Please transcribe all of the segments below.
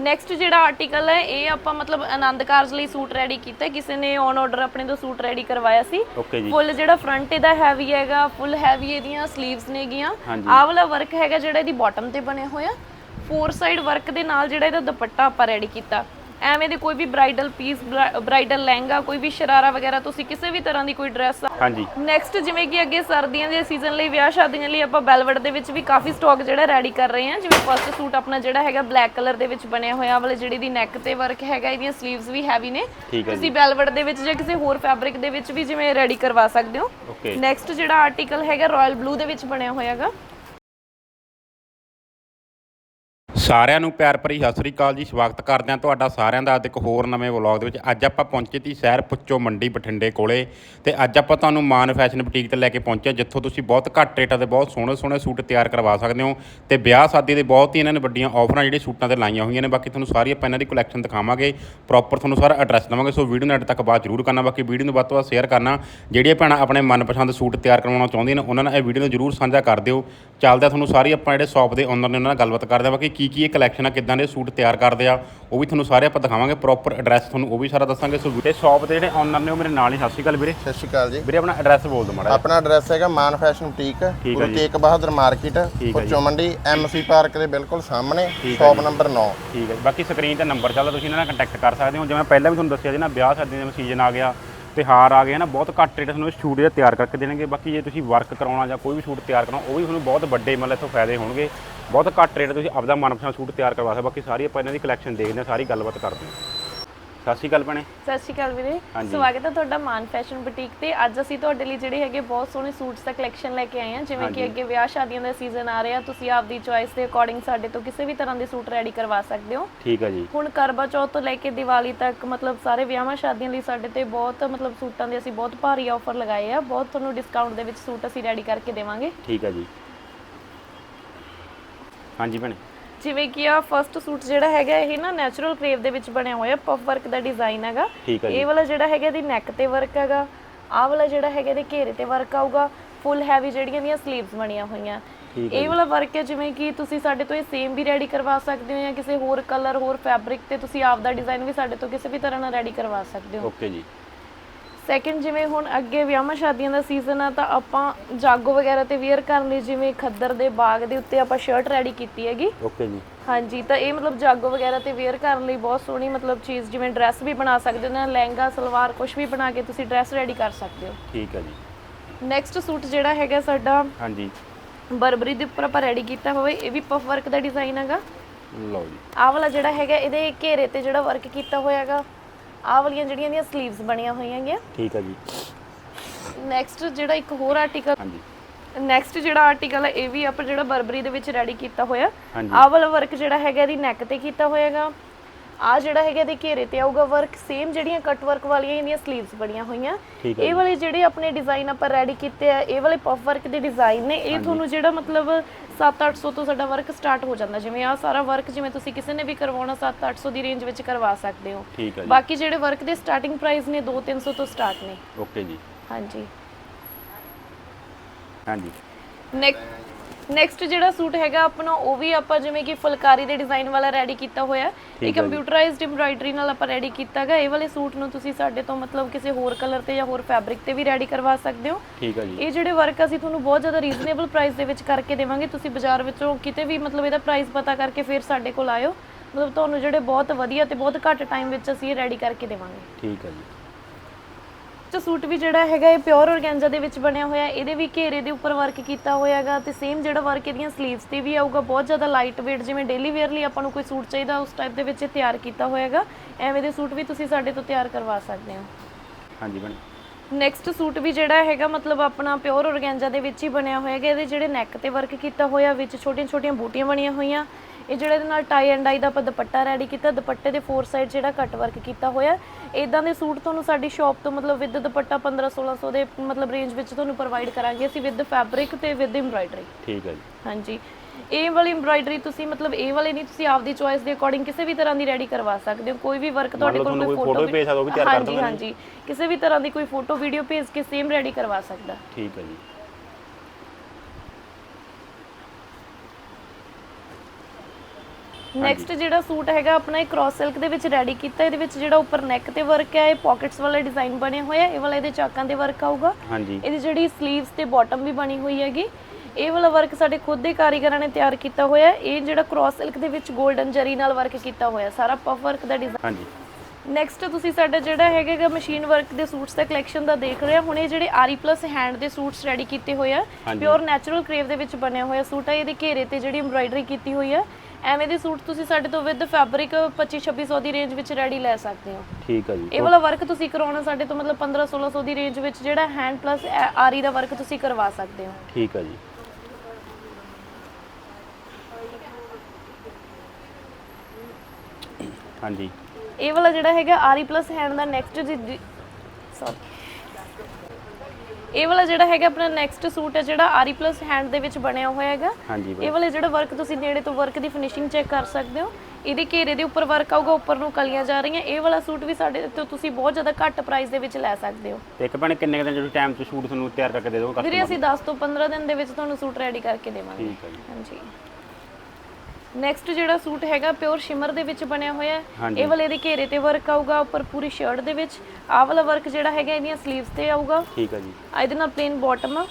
Next ਜਿਹੜਾ article ਹੈ ਇਹ ਆਪਾਂ ਮਤਲਬ ਆਨੰਦ ਕਾਰਜ ਲਈ ਸੂਟ ਰੈਡੀ ਕੀਤਾ। ਕਿਸੇ ਨੇ ਔਨ ਆਰਡਰ ਆਪਣੇ ਤੋਂ ਸੂਟ ਰੈਡੀ ਕਰਵਾਇਆ ਸੀ। ਫੁੱਲ ਜਿਹੜਾ ਫਰੰਟ ਇਹਦਾ ਹੈਵੀ ਹੈਗਾ ਫੁੱਲ ਹੈਵੀ ਇਹਦੀਆਂ 슬ੀਵਸ ਨੇਗੀਆਂ। ਆਹ ਵਾਲਾ ਵਰਕ ਹੈਗਾ ਜਿਹੜਾ ਇਹਦੀ ਬਾਟਮ ਤੇ ਬਣਿਆ ਹੋਇਆ। ਫੋਰ ਸਾਈਡ ਵਰਕ ਦੇ ਨਾਲ ਜਿਹੜਾ ਇਹਦਾ ਦੁਪੱਟਾ ਆਪਾਂ ਰੈਡੀ ਕੀਤਾ। ਐਵੇਂ ਦੇ ਕੋਈ ਵੀ ਬ੍ਰਾਈਡਲ ਪੀਸ ਬ੍ਰਾਈਡਲ ਲਹਿੰਗਾ ਕੋਈ ਵੀ ਸ਼ਰਾਰਾ ਵਗੈਰਾ ਤੁਸੀਂ ਕਿਸੇ ਵੀ ਤਰ੍ਹਾਂ ਦੀ ਕੋਈ ਡਰੈਸ ਹਾਂਜੀ। ਨੈਕਸਟ ਜਿਵੇਂ ਕਿ ਅੱਗੇ ਸਰਦੀਆਂ ਦੇ ਸੀਜ਼ਨ ਲਈ ਵਿਆਹ ਸ਼ਾਦੀਆਂ ਲਈ ਆਪਾਂ ਬੈਲਵਟ ਦੇ ਵਿੱਚ ਵੀ ਕਾਫੀ ਸਟਾਕ ਜਿਹੜਾ ਰੈਡੀ ਕਰ ਰਹੇ ਹਾਂ। ਜਿਵੇਂ ਫਸਟ ਸੂਟ ਆਪਣਾ ਜਿਹੜਾ ਹੈਗਾ ਬਲੈਕ ਕਲਰ ਦੇ ਵਿੱਚ ਬਣਿਆ ਹੋਇਆ ਵਾਲੇ ਜਿਹੜੀ ਦੀ ਨੈਕ ਤੇ ਵਰਕ ਹੈਗਾ ਇਹਦੀਆਂ 슬ੀਵਸ ਵੀ ਹੈਵੀ ਨੇ। ਤੁਸੀਂ ਬੈਲਵਟ ਦੇ ਵਿੱਚ ਜਾਂ ਕਿਸੇ ਹੋਰ ਫੈਬਰਿਕ ਦੇ ਵਿੱਚ ਵੀ ਜਿਵੇਂ ਰੈਡੀ ਕਰਵਾ ਸਕਦੇ ਹੋ। ਨੈਕਸਟ ਜਿਹੜਾ ਆਰਟੀਕਲ ਹੈਗਾ ਰਾਇਲ ਬਲੂ ਦੇ ਵਿੱਚ ਬਣਿਆ ਹੋਇਆਗਾ ਸਾਰਿਆਂ ਨੂੰ ਪਿਆਰ ਭਰੀ ਸਤਿ ਸ੍ਰੀ ਅਕਾਲ ਜੀ। ਸਵਾਗਤ ਕਰਦੇ ਹਾਂ ਤੁਹਾਡਾ ਸਾਰਿਆਂ ਦਾ ਅੱਜ ਇੱਕ ਹੋਰ ਨਵੇਂ ਵਲੌਗ ਦੇ ਵਿੱਚ। ਅੱਜ ਆਪਾਂ ਪਹੁੰਚੇ ਤੀ ਸ਼ਹਿਰ ਪੁੱਚੋ ਮੰਡੀ ਬਠਿੰਡੇ ਕੋਲੇ ਤੇ ਅੱਜ ਆਪਾਂ ਤੁਹਾਨੂੰ ਮਾਨ ਫੈਸ਼ਨ ਬੁਟੀਕ ਤੇ ਲੈ ਕੇ ਪਹੁੰਚੇ ਜਿੱਥੋਂ ਤੁਸੀਂ ਬਹੁਤ ਘੱਟ ਰੇਟਾਂ ਤੇ ਬਹੁਤ ਸੋਹਣੇ ਸੋਹਣੇ ਸੂਟ ਤਿਆਰ ਕਰਵਾ ਸਕਦੇ ਹੋ ਤੇ ਵਿਆਹ ਸ਼ਾਦੀ ਦੇ ਬਹੁਤ ਹੀ ਇਹਨਾਂ ਨੇ ਵੱਡੀਆਂ ਆਫਰਾਂ ਜਿਹੜੇ ਸੂਟਾਂ ਤੇ ਲਾਈਆਂ ਹੋਈਆਂ ਨੇ। ਬਾਕੀ ਤੁਹਾਨੂੰ ਸਾਰੀ ਆਪਾਂ ਇਹਨਾਂ ਦੀ ਕਲੈਕਸ਼ਨ ਦਿਖਾਵਾਂਗੇ ਪ੍ਰੋਪਰ ਤੁਹਾਨੂੰ ਸਾਰਾ ਐਡਰੈਸ ਦਵਾਂਗੇ। ਸੋ ਵੀਡੀਓ ਨੂੰ ਐਡ ਤੱਕ ਬਾਅਦ ਜ਼ਰੂਰ ਕਰਨਾ। ਬਾਕੀ ਵੀਡੀਓ ਨੂੰ ਵੱਧ ਤੋਂ ਵੱਧ ਸ਼ੇਅਰ ਕਰਨਾ। ਜਿਹੜੀਆਂ ਭੈਣਾਂ ਆਪਣੇ ਮਨਪਸੰਦ ਸੂਟ ਤਿਆਰ ਕਰਵਾਉਣਾ ਚਾਹੁੰਦੀਆਂ ਨੇ, ਉਹਨਾਂ ਨਾਲ ਇਹ ਵੀਡੀਓ ਨੂੰ ਜ਼ਰੂਰ ਸਾਂਝਾ ਕਰ ਦਿਓ। ਚੱਲਦੇ ਤੁਹਾਨੂੰ ਸਾਰੀ ਆਪਾਂ ਜਿਹੜੇ ਸ਼ਾਪ ਦੇ ਓਨਰ ਨੇ, ਉਹਨਾਂ ਨਾਲ ਗੱਲਬਾਤ ਕਰਦੇ ਆ ਬਾਕੀ ਕੀ ਕੀ ਇਹ ਕਲੈਕਸ਼ਨ ਆ ਕਿੱਦਾਂ ਦੇ ਸੂਟ ਤਿਆਰ ਕਰਦੇ ਆ ਉਹ ਵੀ ਤੁਹਾਨੂੰ ਸਾਰੇ ਆਪਾਂ ਦਿਖਾਵਾਂਗੇ ਪ੍ਰੋਪਰ ਐਡਰੈਸ ਤੁਹਾਨੂੰ ਉਹ ਵੀ ਸਾਰਾ ਦੱਸਾਂਗੇ ਸੋ ਵੀਡੀਓ ਸ਼ਾਪ ਦੇ ਜਿਹੜੇ ਓਨਰ ਨੇ ਉਹ ਮੇਰੇ ਨਾਲ ਹੀ ਸਤਿ ਸ਼੍ਰੀ ਅਕਾਲ ਵੀਰੇ ਸਤਿ ਸ਼੍ਰੀ ਅਕਾਲ ਜੀ ਵੀਰੇ ਆਪਣਾ ਐਡਰੈਸ ਬੋਲ ਦਿਓ ਮਾੜਾ। ਆਪਣਾ ਐਡਰੈਸ ਹੈਗਾ Maan fashion boutique Guru ji. Tegh Bahadur market ਜੀ। ਪੁੱਚੋ ਮੰਡੀ ਐਮਸੀ ਪਾਰਕ ਦੇ ਬਿਲਕੁਲ ਸਾਹਮਣੇ ਸ਼ਾਪ ਜੀ। ਨੰਬਰ 9 ਠੀਕ ਹੈ ਜੀ। ਬਾਕੀ ਸਕਰੀਨ ਤੇ ਨੰਬਰ ਚੱਲਦਾ ਤੁਸੀਂ ਇਹਨਾਂ ਨਾਲ ਕੰਟੈਕਟ ਕਰ ਸਕਦੇ ਹੋ ਜਿਵੇਂ ਪਹਿਲਾਂ ਵੀ ਤੁਹਾਨੂੰ ਦੱਸਿਆ ਸੀ ਨਾ ਵਿਆਹ ਸ਼ਾਦੀਆਂ ਦਾ ਸੀਜ਼ਨ ਆ ਗਿਆ ਤਿਉਹਾਰ ਆ ਗਏ ਨਾ ਬਹੁਤ ਘੱਟ ਰੇਟ ਤੁਹਾਨੂੰ ਸ਼ੂਟ ਜਿਹਾ ਤਿਆਰ ਕਰਕੇ ਦੇਣਗੇ। ਬਾਕੀ ਜੇ ਤੁਸੀਂ ਵਰਕ ਕਰਾਉਣਾ ਜਾਂ ਕੋਈ ਵੀ ਸ਼ੂਟ ਤਿਆਰ ਕਰਾਉਣਾ, ਉਹ ਵੀ ਤੁਹਾਨੂੰ ਬਹੁਤ ਵੱਡੇ ਮਤਲਬ ਇੱਥੋਂ ਫਾਇਦੇ ਹੋਣਗੇ। ਬਹੁਤ ਘੱਟ ਰੇਟ ਤੁਸੀਂ ਆਪਦਾ ਮਨਪਸੰਦ ਸ਼ੂਟ ਤਿਆਰ ਕਰਵਾ ਸਕਦੇ ਬਾਕੀ ਸਾਰੀ ਆਪਾਂ ਇਹਨਾਂ ਦੀ ਕਲੈਕਸ਼ਨ ਦੇਖਦੇ ਹਾਂ, ਸਾਰੀ ਗੱਲਬਾਤ ਕਰਦੇ ਹਾਂ। ਸਤਿ ਸ਼੍ਰੀ ਅਕਾਲ ਭੈਣੇ। ਸਤਿ ਸ਼੍ਰੀ ਅਕਾਲ ਵੀਰੇ। ਹਾਂਜੀ। ਸਵਾਗਤ ਹੈ ਤੁਹਾਡਾ ਮਾਨ ਫੈਸ਼ਨ ਬੁਟੀਕ ਤੇ। ਅੱਜ ਅਸੀਂ ਤੁਹਾਡੇ ਲਈ ਜਿਹੜੇ ਹੈਗੇ ਬਹੁਤ ਸੋਹਣੇ ਸੂਟਸ ਦਾ ਕਲੈਕਸ਼ਨ ਲੈ ਕੇ ਆਏ ਹਾਂ ਜਿਵੇਂ ਹਾਂਜੀ। ਕਿ ਅੱਗੇ ਵਿਆਹ ਸ਼ਾਦੀਆਂ ਦਾ ਸੀਜ਼ਨ ਆ ਰਿਹਾ ਤੁਸੀਂ ਆਪਦੀ ਚੁਆਇਸ ਦੇ ਅਕੋਰਡਿੰਗ ਸਾਡੇ ਤੋਂ ਕਿਸੇ ਵੀ ਤਰ੍ਹਾਂ ਦੇ ਸੂਟ ਰੈਡੀ ਕਰਵਾ ਸਕਦੇ ਹੋ। ਠੀਕ ਹੈ ਜੀ। ਹੁਣ ਕਰਵਾ ਚੌਥ ਤੋਂ ਲੈ ਕੇ ਦੀਵਾਲੀ ਤੱਕ ਮਤਲਬ ਸਾਰੇ ਵਿਆਹਾਂ ਸ਼ਾਦੀਆਂ ਲਈ ਸਾਡੇ ਤੇ ਬਹੁਤ ਮਤਲਬ ਸੂਟਾਂ ਦੇ ਅਸੀਂ ਬਹੁਤ ਭਾਰੀ ਆਫਰ ਲਗਾਏ ਆ। ਬਹੁਤ ਤੁਹਾਨੂੰ ਡਿਸਕਾਊਂਟ ਦੇ ਵਿੱਚ ਸੂਟ ਅਸੀਂ ਰੈਡੀ ਕਰਕੇ ਦੇਵਾਂਗੇ। ਠੀਕ ਹੈ ਜੀ। ਹਾਂਜੀ ਭੈਣੇ। ਜਿਵੇਂ ਕਿ ਆ ਫਰਸਟ ਸੂਟ ਜਿਹੜਾ ਹੈਗਾ ਇਹ ਨਾ ਨੈਚੁਰਲ ਕਰੇਵ ਦੇ ਵਿੱਚ ਬਣਿਆ ਹੋਇਆ ਪਫ ਵਰਕ ਦਾ ਡਿਜ਼ਾਈਨ ਹੈਗਾ। ਠੀਕ ਹੈ ਜੀ। ਇਹ ਵਾਲਾ ਜਿਹੜਾ ਹੈਗਾ ਇਹਦੀ ਨੈਕ ਤੇ ਵਰਕ ਹੈਗਾ। ਆਹ ਵਾਲਾ ਜਿਹੜਾ ਹੈਗਾ ਇਹਦੇ ਘੇਰੇ ਤੇ ਵਰਕ ਆਊਗਾ। ਫੁੱਲ ਹੈਵੀ ਜਿਹੜੀਆਂ ਦੀਆਂ 슬ੀਵਸ ਬਣੀਆਂ ਹੋਈਆਂ। ਠੀਕ ਹੈ ਇਹ ਵਾਲਾ ਵਰਕ ਹੈ ਜਿਵੇਂ ਕਿ ਤੁਸੀਂ ਸਾਡੇ ਤੋਂ ਇਹ ਸੇਮ ਵੀ ਰੈਡੀ ਕਰਵਾ ਸਕਦੇ ਹੋ ਜਾਂ ਕਿਸੇ ਹੋਰ ਕਲਰ ਹੋਰ ਫੈਬਰਿਕ ਤੇ ਤੁਸੀਂ ਆਪ ਦਾ ਡਿਜ਼ਾਈਨ ਵੀ ਸਾਡੇ ਤੋਂ ਕਿਸੇ ਵੀ ਤਰ੍ਹਾਂ ਨਾਲ ਰੈਡੀ ਕਰਵਾ ਸਕਦੇ ਹੋ। ਓਕੇ ਜੀ। ਸੈਕਿੰਡ ਜਿਵੇਂ ਹੁਣ ਅੱਗੇ ਵਿਆਹਾਂ ਸ਼ਾਦੀਆਂ ਦਾ ਸੀਜ਼ਨ ਆ ਤਾਂ ਆਪਾਂ ਜਾਗੋ ਵਗੈਰਾ ਤੇ ਵੇਅਰ ਕਰਨ ਲਈ ਜਿਵੇਂ ਖੱਦਰ ਦੇ ਬਾਗ ਦੇ ਉੱਤੇ ਆਪਾਂ ਸ਼ਰਟ ਰੈਡੀ ਕੀਤੀ ਹੈਗੀ। ਓਕੇ ਜੀ। ਹਾਂਜੀ ਤਾਂ ਇਹ ਮਤਲਬ ਜਾਗੋ ਵਗੈਰਾ ਤੇ ਵੇਅਰ ਕਰਨ ਲਈ ਬਹੁਤ ਸੋਹਣੀ ਮਤਲਬ ਚੀਜ਼ ਜਿਵੇਂ ਡਰੈਸ ਵੀ ਬਣਾ ਸਕਦੇ ਹੋ ਨਾ ਲਹਿੰਗਾ ਸਲਵਾਰ ਕੁਝ ਵੀ ਬਣਾ ਕੇ ਤੁਸੀਂ ਡਰੈਸ ਰੈਡੀ ਕਰ ਸਕਦੇ ਹੋ। ਠੀਕ ਹੈ ਜੀ। ਨੈਕਸਟ ਸੂਟ ਜਿਹੜਾ ਹੈਗਾ ਸਾਡਾ ਹਾਂਜੀ। ਬਰਬਰੀ ਦੇ ਉੱਪਰ ਆਪਾਂ ਰੈਡੀ ਕੀਤਾ ਹੋਵੇ ਇਹ ਵੀ ਪਫ ਵਰਕ ਦਾ ਡਿਜ਼ਾਈਨ ਹੈਗਾ। ਲਓ ਜੀ। ਆਹ ਵਾਲਾ ਜਿਹੜਾ ਹੈਗਾ ਇਹਦੇ ਘੇਰੇ ਤੇ ਜਿਹੜਾ ਵਰਕ ਕੀਤਾ ਹੋਇਆ ਹੈਗਾ। ਆਹ ਵਾਲੀਆਂ ਜਿਹੜੀਆਂ ਦੀਆਂ 슬ੀਵਸ ਬਣੀਆਂ ਹੋਈਆਂ ਹੈਗੀਆਂ ਠੀਕ ਹੈ ਜੀ। ਨੈਕਸਟ ਜਿਹੜਾ ਇੱਕ ਹੋਰ ਆਰਟੀਕਲ ਹਾਂਜੀ। ਨੈਕਸਟ ਜਿਹੜਾ ਆਰਟੀਕਲ ਹੈ ਇਹ ਵੀ ਆਪਾਂ ਜਿਹੜਾ ਬਰਬਰੀ ਦੇ ਵਿੱਚ ਰੈਡੀ ਕੀਤਾ ਹੋਇਆ। ਆਹ ਵਾਲਾ ਵਰਕ ਜਿਹੜਾ ਹੈਗਾ ਇਹਦੀ ਨੈਕ ਤੇ ਕੀਤਾ ਹੋਇਆਗਾ। ਆ ਜਿਹੜਾ ਹੈਗਾ ਇਹਦੇ ਘੇਰੇ ਤੇ ਆਊਗਾ ਵਰਕ ਸੇਮ ਜਿਹੜੀਆਂ ਕੱਟ ਵਰਕ ਵਾਲੀਆਂ ਇਹਦੀਆਂ 슬ੀਵਸ ਬਣੀਆਂ ਹੋਈਆਂ। ਠੀਕ ਹੈ ਇਹ ਵਾਲੇ ਜਿਹੜੇ ਆਪਣੇ ਡਿਜ਼ਾਈਨ ਆਪਾਂ ਰੈਡੀ ਕੀਤੇ ਆ ਇਹ ਵਾਲੇ ਪਫ ਵਰਕ ਦੇ ਡਿਜ਼ਾਈਨ ਨੇ। ਇਹ ਤੁਹਾਨੂੰ ਜਿਹੜਾ ਮਤਲਬ 7-800 ਤੋਂ ਸਾਡਾ ਵਰਕ ਸਟਾਰਟ ਹੋ ਜਾਂਦਾ। ਜਿਵੇਂ ਆ ਸਾਰਾ ਵਰਕ ਜਿਵੇਂ ਤੁਸੀਂ ਕਿਸੇ ਨੇ ਵੀ ਕਰਵਾਉਣਾ 7-800 ਦੀ ਰੇਂਜ ਵਿੱਚ ਕਰਵਾ ਸਕਦੇ ਹੋ। ਠੀਕ ਹੈ ਜੀ। ਬਾਕੀ ਜਿਹੜੇ ਵਰਕ ਦੇ ਸਟਾਰਟਿੰਗ ਪ੍ਰਾਈਸ ਨੇ 2-300 ਤੋਂ ਸਟਾਰਟ ਨੇ। ਓਕੇ ਜੀ। ਹਾਂਜੀ। ਹਾਂਜੀ। ਨੈਕਸਟ ਜਿਹੜਾ ਸੂਟ ਹੈਗਾ ਆਪਣਾ ਉਹ ਵੀ ਆਪਾਂ ਜਿਵੇਂ ਕਿ ਫੁਲਕਾਰੀ ਦੇ ਡਿਜ਼ਾਈਨ ਵਾਲਾ ਰੈਡੀ ਕੀਤਾ ਹੋਇਆ ਇਹ। ਕੰਪਿਊਟਰਾਈਜ਼ਡ ਐਮਬ੍ਰਾਇਡਰੀ ਨਾਲ ਆਪਾਂ ਰੈਡੀ ਕੀਤਾਗਾ ਇਹ ਵਾਲੇ ਸੂਟ ਨੂੰ ਤੁਸੀਂ ਸਾਡੇ ਤੋਂ ਮਤਲਬ ਕਿਸੇ ਹੋਰ ਕਲਰ ਤੇ ਜਾਂ ਹੋਰ ਫੈਬਰਿਕ ਤੇ ਵੀ ਰੈਡੀ ਕਰਵਾ ਸਕਦੇ ਹੋ। ਠੀਕ ਹੈ ਜੀ। ਇਹ ਜਿਹੜੇ ਵਰਕ ਅਸੀਂ ਤੁਹਾਨੂੰ ਬਹੁਤ ਜ਼ਿਆਦਾ ਰੀਜ਼ਨੇਬਲ ਪ੍ਰਾਈਸ ਦੇ ਵਿੱਚ ਕਰਕੇ ਦੇਵਾਂਗੇ। ਤੁਸੀਂ ਬਾਜ਼ਾਰ ਵਿੱਚੋਂ ਕਿਤੇ ਵੀ ਮਤਲਬ ਇਹਦਾ ਪ੍ਰਾਈਸ ਪਤਾ ਕਰਕੇ ਫਿਰ ਸਾਡੇ ਕੋਲ ਆਇਓ। ਮਤਲਬ ਤੁਹਾਨੂੰ ਜਿਹੜੇ ਬਹੁਤ ਵਧੀਆ ਤੇ ਬਹੁਤ ਘੱਟ ਟਾਈਮ ਵਿੱਚ ਅਸੀਂ ਇਹ ਰੈਡੀ ਕਰਕੇ ਦੇਵਾਂਗੇ। ਠੀਕ ਹੈ ਜੀ। ਤੇ ਸੂਟ ਵੀ ਜਿਹੜਾ ਹੈਗਾ ਇਹ ਪਿਓਰ ਔਰਗੈਂਜ਼ਾ ਦੇ ਵਿੱਚ ਬਣਿਆ ਹੋਇਆ ਇਹਦੇ ਵੀ ਘੇਰੇ ਦੇ ਉੱਪਰ ਵਰਕ ਕੀਤਾ ਹੋਇਆਗਾ ਤੇ ਸੇਮ ਜਿਹੜਾ ਵਰਕ ਇਹਦੀਆਂ 슬ੀਵਸ ਤੇ ਵੀ ਆਊਗਾ। ਬਹੁਤ ਜ਼ਿਆਦਾ ਲਾਈਟ weight ਜਿਵੇਂ ਡੇਲੀ ਵੇਅਰ ਲਈ ਆਪਾਂ ਨੂੰ ਕੋਈ ਸੂਟ ਚਾਹੀਦਾ ਉਸ ਟਾਈਪ ਦੇ ਵਿੱਚ ਇਹ ਤਿਆਰ ਕੀਤਾ ਹੋਇਆਗਾ ਐਵੇਂ ਦੇ ਸੂਟ ਵੀ ਤੁਸੀਂ ਸਾਡੇ ਤੋਂ ਤਿਆਰ ਕਰਵਾ ਸਕਦੇ ਹੋ। ਹਾਂਜੀ ਭੈਣੇ ਨੈਕਸਟ ਸੂਟ ਵੀ ਜਿਹੜਾ ਹੈਗਾ ਮਤਲਬ ਆਪਣਾ ਪਿਓਰ ਔਰਗੈਂਜ਼ਾ ਦੇ ਵਿੱਚ ਹੀ ਬਣਿਆ ਹੋਇਆਗਾ ਇਹਦੇ ਜਿਹੜੇ ਨੈਕ ਤੇ ਵਰਕ ਕੀਤਾ ਹੋਇਆ ਵਿੱਚ ਛੋਟੀਆਂ-ਛੋਟੀਆਂ ਬੂਟੀਆਂ ਬਣੀਆਂ ਹੋਈਆਂ। ਇਹ ਜਿਹੜਾ ਇਹਦੇ ਨਾਲ ਟਾਈ ਐਂਡ ਆਈ ਦਾ ਆਪਾਂ ਦੁਪੱਟਾ ਰੈਡੀ ਕੀਤਾ ਦੁਪੱਟੇ ਦੇ ਫੋਰ ਸਾਈਡ ਜਿਹੜਾ ਕੱਟ ਵਰਕ ਕੀਤਾ ਹੋਇਆ ਇਦਾਂ ਦੇ ਸੂਟ ਤੁਹਾਨੂੰ ਸਾਡੀ ਸ਼ਾਪ ਤੋਂ ਮਤਲਬ ਵਿਦ ਦੁਪੱਟਾ 15 1600 ਦੇ ਮਤਲਬ ਰੇਂਜ ਵਿੱਚ ਤੁਹਾਨੂੰ ਪ੍ਰੋਵਾਈਡ ਕਰਾਂਗੇ ਅਸੀਂ ਵਿਦ ਫੈਬਰਿਕ ਤੇ ਵਿਦ ਐਮਬ੍ਰਾਇਡਰੀ ਠੀਕ ਹੈ ਜੀ। ਹਾਂਜੀ। ਇਹ ਵਾਲੀ ਐਮਬ੍ਰਾਇਡਰੀ ਤੁਸੀਂ ਮਤਲਬ ਇਹ ਵਾਲੇ ਨਹੀਂ ਤੁਸੀਂ ਆਪਦੀ ਚੋਇਸ ਦੇ ਅਕੋਰਡਿੰਗ ਕਿਸੇ ਵੀ ਤਰ੍ਹਾਂ ਦੀ ਰੈਡੀ ਕਰਵਾ ਸਕਦੇ ਹੋ ਕੋਈ ਵੀ ਵਰਕ ਤੁਹਾਡੇ ਕੋਲ ਕੋਈ ਫੋਟੋ ਭੇਜ ਸਕਦਾ, ਉਹ ਵੀ ਤਿਆਰ ਕਰ ਦੋਗੇ? ਹਾਂਜੀ। ਕਿਸੇ ਵੀ ਤਰ੍ਹਾਂ ਦੀ ਕੋਈ ਫੋਟੋ ਵੀਡੀਓ ਭੇਜ ਕੇ ਸੇਮ ਰੈਡੀ ਕਰਵਾ ਸਕਦਾ। ਠੀਕ ਹੈ ਜੀ। ਨੈਕਸਟ ਜਿਹੜਾ ਸੂਟ ਹੈਗਾ ਆਪਣਾ ਇਹ ਕ੍ਰਾਸ ਸਿਲਕ ਦੇ ਵਿੱਚ ਰੈਡੀ ਕੀਤਾ। ਇਹਦੇ ਵਿੱਚ ਜਿਹੜਾ ਉੱਪਰ ਨੈਕ ਤੇ ਵਰਕ ਹੈ ਇਹ ਪਾਕਟਸ ਵਾਲਾ ਡਿਜ਼ਾਈਨ ਬਣਿਆ ਹੋਇਆ ਇਹ ਵਾਲਾ ਇਹਦੇ ਚਾਕਾਂ ਦੇ ਵਰਕ ਆਊਗਾ। ਹਾਂਜੀ। ਇਹਦੀ ਜਿਹੜੀ ਸਲੀਵਸ ਤੇ ਬਾਟਮ ਵੀ ਬਣੀ ਹੋਈ ਹੈਗੀ। ਇਹ ਵਾਲਾ ਵਰਕ ਸਾਡੇ ਖੁਦ ਦੇ ਕਾਰੀਗਰਾਂ ਨੇ ਤਿਆਰ ਕੀਤਾ ਹੋਇਆ। ਇਹ ਜਿਹੜਾ ਕ੍ਰਾਸ ਸਿਲਕ ਦੇ ਵਿੱਚ 골ਡਨ ਜਰੀ ਨਾਲ ਵਰਕ ਕੀਤਾ ਹੋਇਆ। ਸਾਰਾ ਪਫ ਵਰਕ ਦਾ ਡਿਜ਼ਾਈਨ ਹਾਂਜੀ। ਨੈਕਸਟ ਤੁਸੀਂ ਸਾਡਾ ਜਿਹੜਾ ਹੈਗਾ ਮਸ਼ੀਨ ਵਰਕ ਦੇ ਸੂਟਸ ਦਾ ਕਲੈਕਸ਼ਨ ਦਾ ਦੇਖ ਰਹੇ ਹੋ ਹੁਣ ਇਹ ਜਿਹੜੇ ਆਰੀ ਪਲੱਸ ਹੈਂਡ ਦੇ ਸੂਟਸ ਰੈਡੀ ਕੀਤੇ ਹੋਏ ਆ। ਪਿਓਰ ਨੈਚੁਰਲ ਕਰੇਵ ਦੇ ਵਿੱਚ ਬਣਿਆ ਹੋਇਆ ਸੂਟ ਹੈ ਇਹਦੇ ਘੇਰੇ ਤੇ ਜਿਹੜੀ ਐਮਬ੍ਰਾਇਡਰੀ ਕੀਤੀ ਹੋਈ ਆ। ਐਵੇਂ ਦੇ ਸੂਟ ਤੁਸੀਂ ਸਾਡੇ ਤੋਂ ਵਿਦ ਫੈਬਰਿਕ 25 2600 ਦੀ ਰੇਂਜ ਵਿੱਚ ਰੈਡੀ ਲੈ ਸਕਦੇ ਹੋ। ਠੀਕ ਹੈ ਜੀ। ਇਹ ਵਾਲਾ ਵਰਕ ਤੁਸੀਂ ਕਰਾਉਣਾ ਸਾਡੇ ਤੋਂ ਮਤਲਬ 15 1600 ਦੀ ਰੇਂਜ ਵਿੱਚ ਜਿਹੜਾ ਹੈਂਡ ਪਲੱਸ ਆਰੀ ਦਾ ਵਰਕ ਤੁਸੀਂ ਕਰਵਾ ਸਕਦੇ ਹੋ। ਠੀਕ ਹੈ ਜੀ। ਹਾਂਜੀ। ਇਹ ਵਾਲਾ ਜਿਹੜਾ ਹੈਗਾ ਆਰੀ ਪਲੱਸ ਹੈਂਡ ਦਾ ਨੈਕਸਟ ਸੌਰੀ ਇਹ ਵਾਲਾ ਜਿਹੜਾ ਹੈਗਾ ਆਪਣਾ ਨੈਕਸਟ ਸੂਟ ਹੈ ਜਿਹੜਾ ਆਰੀ ਪਲੱਸ ਹੈਂਡ ਦੇ ਵਿੱਚ ਬਣਿਆ ਹੋਇਆ ਹੈਗਾ। ਹਾਂਜੀ ਇਹ ਵਾਲੇ ਜਿਹੜਾ ਵਰਕ ਤੁਸੀਂ ਨੇੜੇ ਤੋਂ ਵਰਕ ਦੀ ਫਿਨਿਸ਼ਿੰਗ ਚੈੱਕ ਕਰ ਸਕਦੇ ਹੋ। ਇਹਦੇ ਘੇਰੇ ਦੇ ਉੱਪਰ ਵਰਕ ਆਊਗਾ ਉੱਪਰ ਨੂੰ ਕਲੀਆਂ ਜਾ ਰਹੀਆਂ। ਇਹ ਵਾਲਾ ਸੂਟ ਵੀ ਸਾਡੇ ਤੋਂ ਤੁਸੀਂ ਬਹੁਤ ਜ਼ਿਆਦਾ ਘੱਟ ਪ੍ਰਾਈਸ ਦੇ ਵਿੱਚ ਲੈ ਸਕਦੇ ਹੋ। ਤੇ ਇੱਕ ਭੈਣੇ ਕਿੰਨੇ ਕੁ ਦਿਨ ਜਿਹੜੀ ਟਾਈਮ 'ਚ ਸ਼ੂਟ ਤੁਹਾਨੂੰ ਤਿਆਰ ਕਰਕੇ ਦੇ ਦੋਗੇ ਵੀਰੇ ਅਸੀਂ 10 ਤੋਂ 15 ਦਿਨ ਦੇ ਵਿੱਚ ਤੁਹਾਨੂੰ ਸੂਟ ਰੈਡੀ ਕਰਕੇ ਦੇਵਾਂਗੇ। ਠੀਕ ਹੈ ਜੀ। ਹਾਂਜੀ। ਨੈਕਸਟ ਜਿਹੜਾ ਸੂਟ ਹੈਗਾ ਪਿਓਰ ਸ਼ਿਮਰ ਦੇ ਵਿੱਚ ਬਣਿਆ ਹੋਇਆ ਹੈ। ਹਾਂਜੀ। ਇਹ ਵਾਲੇ ਦੇ ਘੇਰੇ ਤੇ ਵਰਕ ਆਊਗਾ ਉੱਪਰ ਪੂਰੀ ਸ਼ਰਟ ਦੇ ਵਿੱਚ। ਆਹ ਵਾਲਾ ਵਰਕ ਜਿਹੜਾ ਹੈਗਾ ਇਹਦੀਆਂ 슬ੀਵਸ ਤੇ ਆਊਗਾ। ਠੀਕ ਹੈ ਜੀ। ਆਹ ਇਹਦੇ ਨਾਲ ਪਲੇਨ ਬਾਟਮ ਆ।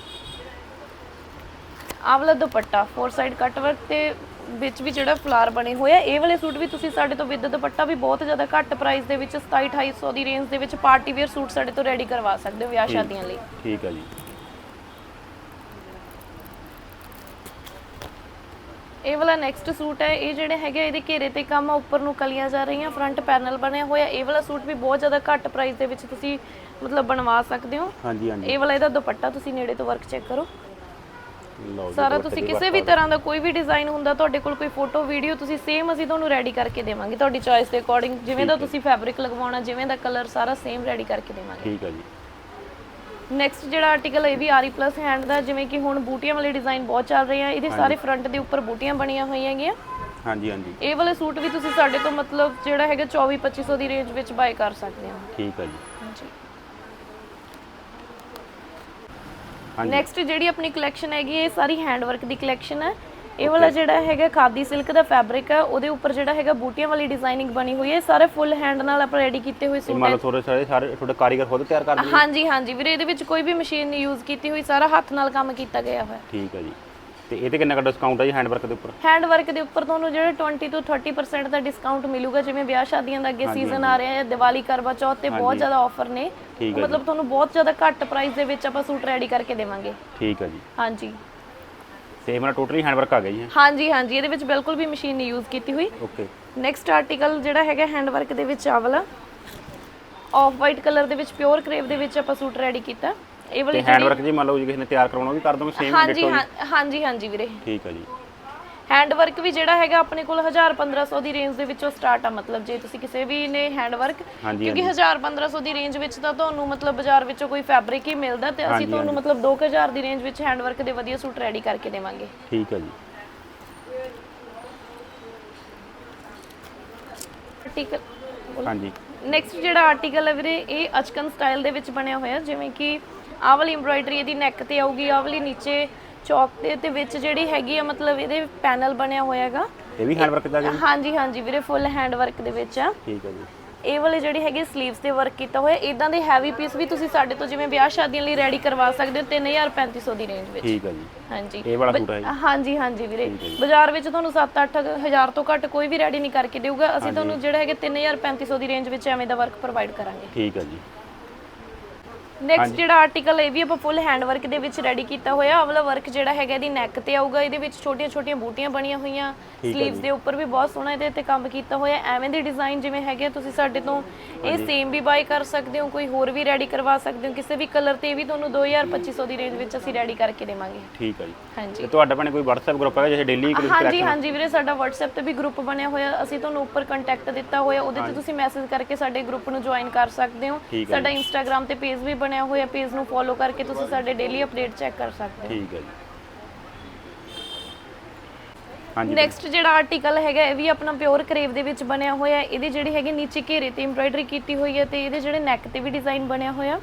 ਆਹ ਵਾਲਾ dupatta four side cut work ਤੇ ਵਿੱਚ ਵੀ ਜਿਹੜਾ ਫਲਾਰ ਬਣੇ ਹੋਏ ਆ। ਇਹ ਵਾਲੇ ਸੂਟ ਵੀ ਤੁਸੀਂ ਸਾਡੇ ਤੋਂ ਵਿਦ ਦੁਪੱਟਾ ਵੀ ਬਹੁਤ ਜ਼ਿਆਦਾ ਘੱਟ ਪ੍ਰਾਈਸ ਦੇ ਵਿੱਚ 27 2800 ਦੀ ਰੇਂਜ ਦੇ ਵਿੱਚ ਪਾਰਟੀ ਵੇਅਰ ਸੂਟ ਸਾਡੇ ਤੋਂ ਰੈਡੀ ਕਰਵਾ ਸਕਦੇ ਹੋ ਵਿਆਹ ਸ਼ਾਦੀਆਂ ਲਈ। ਠੀਕ ਹੈ ਜੀ। ਇਹ ਵਾਲਾ ਨੈਕਸਟ ਸੂਟ ਹੈ ਇਹ ਜਿਹੜੇ ਹੈਗੇ ਇਹਦੇ ਘੇਰੇ ਤੇ ਕੰਮ ਆ ਉੱਪਰ ਨੂੰ ਕਲੀਆਂ ਜਾ ਰਹੀਆਂ ਫਰੰਟ ਪੈਨਲ ਬਣਿਆ ਹੋਇਆ ਇਹ ਵਾਲਾ ਸੂਟ ਵੀ ਬਹੁਤ ਜ਼ਿਆਦਾ ਘੱਟ ਪ੍ਰਾਈਸ ਦੇ ਵਿੱਚ ਤੁਸੀਂ ਮਤਲਬ ਬਣਵਾ ਸਕਦੇ ਹੋ। ਹਾਂਜੀ ਹਾਂਜੀ। ਇਹ ਵਾਲਾ ਇਹਦਾ ਦੁਪੱਟਾ ਤੁਸੀਂ ਨੇੜੇ ਤੋਂ ਵਰਕ ਚੈੱਕ ਕਰੋ। ਸਾਰਾ ਤੁਸੀਂ ਕਿਸੇ ਵੀ ਤਰ੍ਹਾਂ ਦਾ ਕੋਈ ਵੀ ਡਿਜ਼ਾਈਨ ਹੁੰਦਾ ਤੁਹਾਡੇ ਕੋਲ ਕੋਈ ਫੋਟੋ ਵੀਡੀਓ ਤੁਸੀਂ ਸੇਮ ਅਸੀਂ ਤੁਹਾਨੂੰ ਰੈਡੀ ਕਰਕੇ ਦੇਵਾਂਗੇ। ਤੁਹਾਡੀ ਚੋਇਸ ਦੇ ਅਕੋਰਡਿੰਗ ਜਿਵੇਂ ਦਾ ਤੁਸੀਂ ਫੈਬਰਿਕ ਲਗਵਾਉਣਾ ਜਿਵੇਂ ਦਾ ਕਲਰ ਸਾਰਾ ਸੇਮ ਰੈਡੀ ਕਰਕੇ ਦੇਵਾਂਗੇ। ਠੀਕ ਹੈ ਜੀ। ਨੈਕਸਟ ਜਿਹੜਾ ਆਰਟੀਕਲ ਇਹ ਵੀ ਆਰੀ ਪਲੱਸ ਹੈਂਡ ਦਾ ਜਿਵੇਂ ਕਿ ਹੁਣ ਬੂਟੀਆਂ ਵਾਲੇ ਡਿਜ਼ਾਈਨ ਬਹੁਤ ਚੱਲ ਰਹੇ ਆ ਇਹਦੇ ਸਾਰੇ ਫਰੰਟ ਦੇ ਉੱਪਰ ਬੂਟੀਆਂ ਬਣੀਆਂ ਹੋਈਆਂ ਹੈਗੀਆਂ। ਹਾਂਜੀ ਹਾਂਜੀ। ਇਹ ਵਾਲੇ ਸੂਟ ਵੀ ਤੁਸੀਂ ਸਾਡੇ ਤੋਂ ਮਤਲਬ ਜਿਹੜਾ ਹੈਗਾ 24 2500 ਦੀ ਰੇਂਜ ਵਿੱਚ ਬਾਈ ਕਰ ਸਕਦੇ ਹੋ। ਠੀਕ ਹੈ ਜੀ। ਹਾਂਜੀ। ਹਾਂਜੀ। ਨੈਕਸਟ ਜਿਹੜੀ ਆਪਣੀ ਕਲੈਕਸ਼ਨ ਹੈਗੀ ਇਹ ਸਾਰੀ ਹੈਂਡ ਵਰਕ ਦੀ ਕਲੈਕਸ਼ਨ ਹੈ। ਇਹ ਵਾਲਾ ਜਿਹੜਾ ਹੈਗਾ ਖਾਦੀ ਸਿਲਕ ਦਾ ਫੈਬਰਿਕ ਹੈ ਉਹਦੇ ਉੱਪਰ ਜਿਹੜਾ ਹੈਗਾ ਬੂਟੀਆਂ ਵਾਲੀ ਡਿਜ਼ਾਈਨਿੰਗ ਬਣੀ ਹੋਈ ਹੈ। ਸਾਰੇ ਫੁੱਲ ਹੈਂਡ ਨਾਲ ਆਪਾਂ ਰੈਡੀ ਕੀਤੇ ਹੋਏ ਸੂਟ ਮੰਨ ਲਓ ਤੁਹਾਡੇ ਸਾਰੇ ਸਾਰੇ ਤੁਹਾਡੇ ਕਾਰੀਗਰ ਖੁਦ ਤਿਆਰ ਕਰਦੇ ਨੇ ਹਾਂਜੀ ਹਾਂਜੀ। ਵੀਰੇ ਇਹਦੇ ਵਿੱਚ ਕੋਈ ਵੀ ਮਸ਼ੀਨ ਨਹੀਂ ਯੂਜ਼ ਕੀਤੀ ਹੋਈ ਸਾਰਾ ਹੱਥ ਨਾਲ ਕੰਮ ਕੀਤਾ ਗਿਆ ਹੋਇਆ। ਠੀਕ ਹੈ ਜੀ। ਤੇ ਇਹ ਤੇ ਕਿੰਨਾ ਕੁ ਡਿਸਕਾਊਂਟ ਹੈ ਜੀ ਹੈਂਡ ਵਰਕ ਦੇ ਉੱਪਰ? ਹੈਂਡ ਵਰਕ ਦੇ ਉੱਪਰ ਤੁਹਾਨੂੰ ਜਿਹੜਾ 20 ਤੋਂ 30% ਦਾ ਡਿਸਕਾਊਂਟ ਮਿਲੂਗਾ ਜਿਵੇਂ ਵਿਆਹ ਸ਼ਾਦੀਆਂ ਦਾ ਅੱਗੇ ਸੀਜ਼ਨ ਆ ਰਿਹਾ ਹੈ ਦੀਵਾਲੀ ਕਰਵਾ ਚੌਥ ਤੇ ਬਹੁਤ ਜ਼ਿਆਦਾ ਆਫਰ ਨੇ। ਠੀਕ ਹੈ ਮਤਲਬ ਤੁਹਾਨੂੰ ਬਹੁਤ ਜ਼ਿਆਦਾ ਘੱਟ ਪ੍ਰਾਈਸ ਦੇ ਵਿੱਚ ਆਪਾਂ ਸੂਟ ਰੈਡੀ ਕਰਕੇ ਦੇਵਾਂਗੇ। ਠੀਕ ਹੈ ਜੀ। ਹਾਂਜੀ। ਤੇ ਇਹ ਮੇਰਾ ਟੋਟਲੀ ਹੈਂਡ ਵਰਕ ਆ ਗਿਆ ਜੀ ਹਾਂਜੀ ਹਾਂਜੀ ਇਹਦੇ ਵਿੱਚ ਬਿਲਕੁਲ ਵੀ ਮਸ਼ੀਨ ਨਹੀਂ ਯੂਜ਼ ਕੀਤੀ ਹੋਈ। ਓਕੇ ਨੈਕਸਟ ਆਰਟੀਕਲ ਜਿਹੜਾ ਹੈਗਾ ਹੈਂਡ ਵਰਕ ਦੇ ਵਿੱਚ ਆ ਵਾਲਾ। ਆਫ ਵਾਈਟ ਕਲਰ ਦੇ ਵਿੱਚ ਪਿਓਰ ਕਰੇਵ ਦੇ ਵਿੱਚ ਆਪਾਂ ਸੂਟ ਰੈਡੀ ਕੀਤਾ। ਇਹ ਵਾਲੀ ਤੇ ਹੈਂਡ ਵਰਕ ਜੀ ਮੰਨ ਲਓ ਜੀ ਕਿਸੇ ਨੇ ਤਿਆਰ ਕਰਵਾਉਣਾ ਉਹ ਵੀ ਕਰ ਦੋਗੇ ਸੇਮ ਹਾਂਜੀ ਹਾਂ- ਹਾਂਜੀ ਹਾਂਜੀ ਵੀਰੇ। ਠੀਕ ਹੈ ਜੀ। ਹੈਂਡ ਵਰਕ ਵੀ ਜਿਹੜਾ ਹੈਗਾ ਆਪਣੇ ਕੋਲ 1000 1500 ਦੀ ਰੇਂਜ ਦੇ ਵਿੱਚੋਂ ਸਟਾਰਟ ਆ ਮਤਲਬ ਜੇ ਤੁਸੀਂ ਕਿਸੇ ਵੀ ਨੇ ਹੈਂਡ ਵਰਕ ਕਿਉਂਕਿ 1000 1500 ਦੀ ਰੇਂਜ ਵਿੱਚ ਤਾਂ ਤੁਹਾਨੂੰ ਮਤਲਬ ਬਾਜ਼ਾਰ ਵਿੱਚੋਂ ਕੋਈ ਫੈਬਰਿਕ ਹੀ ਮਿਲਦਾ ਤੇ ਅਸੀਂ ਤੁਹਾਨੂੰ ਮਤਲਬ 2000 ਦੀ ਰੇਂਜ ਵਿੱਚ ਹੈਂਡ ਵਰਕ ਦੇ ਵਧੀਆ ਸੂਟ ਰੈਡੀ ਕਰਕੇ ਦੇਵਾਂਗੇ। ਠੀਕ ਹੈ ਜੀ। ਆਰਟੀਕਲ ਹਾਂਜੀ। ਨੈਕਸਟ ਜਿਹੜਾ ਆਰਟੀਕਲ ਹੈ ਵੀਰੇ ਇਹ ਅਚਕਨ ਸਟਾਈਲ ਦੇ ਵਿੱਚ ਬਣਿਆ ਹੋਇਆ ਜਿਵੇਂ ਕਿ ਆਹ ਵਾਲੀ ਐਮਬ੍ਰਾਇਡਰੀ ਇਹਦੀ ਨੈਕ ਤੇ ਆਊਗੀ ਆਹ ਵਾਲੀ ਨੀਚੇ ਚੌਕ ਤੇ ਤੇ ਵਿੱਚ ਜਿਹੜੀ ਹੈਗੀ ਆ ਮਤਲਬ ਇਹਦੇ ਪੈਨਲ ਬਣਿਆ ਹੋਇਆ ਹੈਗਾ। ਇਹ ਵੀ ਹੈਂਡ ਵਰਕ ਦਾ ਜੀ ਹਾਂਜੀ ਹਾਂਜੀ ਵੀਰੇ ਫੁੱਲ ਹੈਂਡ ਵਰਕ ਦੇ ਵਿੱਚ ਆ। ਠੀਕ ਹੈ ਜੀ। ਇਹ ਵਾਲੇ ਜਿਹੜੇ ਹੈਗੇ 슬ੀਵਸ ਤੇ ਵਰਕ ਕੀਤਾ ਹੋਇਆ ਇਦਾਂ ਦੇ ਹੈਵੀ ਪੀਸ ਵੀ ਤੁਸੀਂ ਸਾਡੇ ਤੋਂ ਜਿਵੇਂ ਵਿਆਹ ਸ਼ਾਦੀਆਂ ਲਈ ਰੈਡੀ ਕਰਵਾ ਸਕਦੇ ਹੋ 3000 3500 ਦੀ ਰੇਂਜ ਵਿੱਚ। ਠੀਕ ਹੈ ਜੀ। ਹਾਂਜੀ। ਇਹ ਵਾਲਾ ਸੂਟ ਹੈ ਜੀ? ਹਾਂਜੀ ਹਾਂਜੀ ਵੀਰੇ। ਬਾਜ਼ਾਰ ਵਿੱਚ ਤੁਹਾਨੂੰ 7-8 ਹਜ਼ਾਰ ਤੋਂ ਘੱਟ ਕੋਈ ਵੀ ਰੈਡੀ ਨਹੀਂ ਕਰਕੇ ਦੇਊਗਾ। ਅਸੀਂ ਤੁਹਾਨੂੰ ਜਿਹੜਾ ਹੈਗਾ 3000 3500 ਦੀ ਰੇਂਜ ਵਿੱਚ ਐਵੇਂ ਦਾ ਵਰਕ ਪ੍ਰੋਵਾਈਡ ਕਰਾਂਗੇ। ਠੀਕ ਹੈ ਜੀ। ਨੈਕਸਟ ਜਿਹੜਾ ਆਰਟੀਕਲ ਇਹ ਵੀ ਆਪਾਂ ਫੁੱਲ ਹੈਂਡ ਵਰਕ ਦੇ ਵਿੱਚ ਰੈਡੀ ਕੀਤਾ ਹੋਇਆ। ਆਹ ਵਾਲਾ ਵਰਕ ਜਿਹੜਾ ਹੈਗਾ ਇਹਦੀ ਨੈਕ ਤੇ ਆਊਗਾ। ਇਹਦੇ ਵਿੱਚ ਛੋਟੀਆਂ-ਛੋਟੀਆਂ ਬੂਟੀਆਂ ਬਣੀਆਂ ਹੋਈਆਂ। 슬ੀਵਸ ਦੇ ਉੱਪਰ ਵੀ ਬਹੁਤ ਸੋਹਣਾ ਇਹਦੇ ਤੇ ਕੰਮ ਕੀਤਾ ਹੋਇਆ। ਐਵੇਂ ਦੇ ਡਿਜ਼ਾਈਨ ਜਿਵੇਂ ਹੈਗੇ ਤੁਸੀਂ ਸਾਡੇ ਤੋਂ ਇਹ ਸੇਮ ਵੀ ਬਾਈ ਕਰ ਸਕਦੇ ਹੋ ਕੋਈ ਹੋਰ ਵੀ ਰੈਡੀ ਕਰਵਾ ਸਕਦੇ ਹੋ ਕਿਸੇ ਵੀ ਕਲਰ ਤੇ ਵੀ ਤੁਹਾਨੂੰ 2250 ਦੀ ਰੇਂਜ ਵਿੱਚ ਅਸੀਂ ਰੈਡੀ ਕਰਕੇ ਦੇਵਾਂਗੇ। ਠੀਕ ਹੈ ਜੀ। ਹਾਂਜੀ। ਤੇ ਤੁਹਾਡਾ ਭੈਣੇ ਕੋਈ WhatsApp ਗਰੁੱਪ ਹੈਗਾ ਜਿਹੇ ਡੇਲੀ ਕੋਈ ਹਾਂਜੀ ਹਾਂਜੀ ਵੀਰੇ ਸਾਡਾ WhatsApp ਤੇ ਵੀ ਗਰੁੱਪ ਬਣਿਆ ਹੋਇਆ। ਅਸੀਂ ਤੁਹਾਨੂੰ ਉੱਪਰ ਕੰਟੈਕਟ ਦਿੱਤਾ ਹੋਇਆ। ਉਹਦੇ ਤੇ ਤੁਸੀਂ ਮੈਸੇਜ ਕਰਕੇ ਸਾਡੇ ਗਰੁੱਪ ਨੂੰ ਜੁਆਇਨ ਕਰ ਸਕਦੇ ਹੋ। ਸਾਡਾ Instagram ਤੇ ਪੇਜ ਵੀ ਬਣਿਆ ਹੋਇਆ ਪੇਜ ਨੂੰ ਫੋਲੋ ਕਰਕੇ ਤੁਸੀਂ ਸਾਡੇ ਡੇਲੀ ਅਪਡੇਟ ਚੈੱਕ ਕਰ ਸਕਦੇ ਹੋ। ਠੀਕ ਹੈ ਜੀ। ਹਾਂਜੀ ਨੈਕਸਟ ਜਿਹੜਾ ਆਰਟੀਕਲ ਹੈਗਾ ਇਹ ਵੀ ਆਪਣਾ ਪਿਓਰ ਕਰੇਵ ਦੇ ਵਿੱਚ ਬਣਿਆ ਹੋਇਆ। ਹੈ। ਇਹਦੇ ਜਿਹੜੇ ਹੈਗੇ ਨੀਚੇ ਘੇਰੇ ਤੇ ਐਮਬ੍ਰਾਇਡਰੀ ਕੀਤੀ ਹੋਈ ਹੈ ਤੇ ਇਹਦੇ ਜਿਹੜੇ ਨੈਕ ਤੇ ਵੀ ਡਿਜ਼ਾਈਨ ਬਣਿਆ ਹੋਇਆ।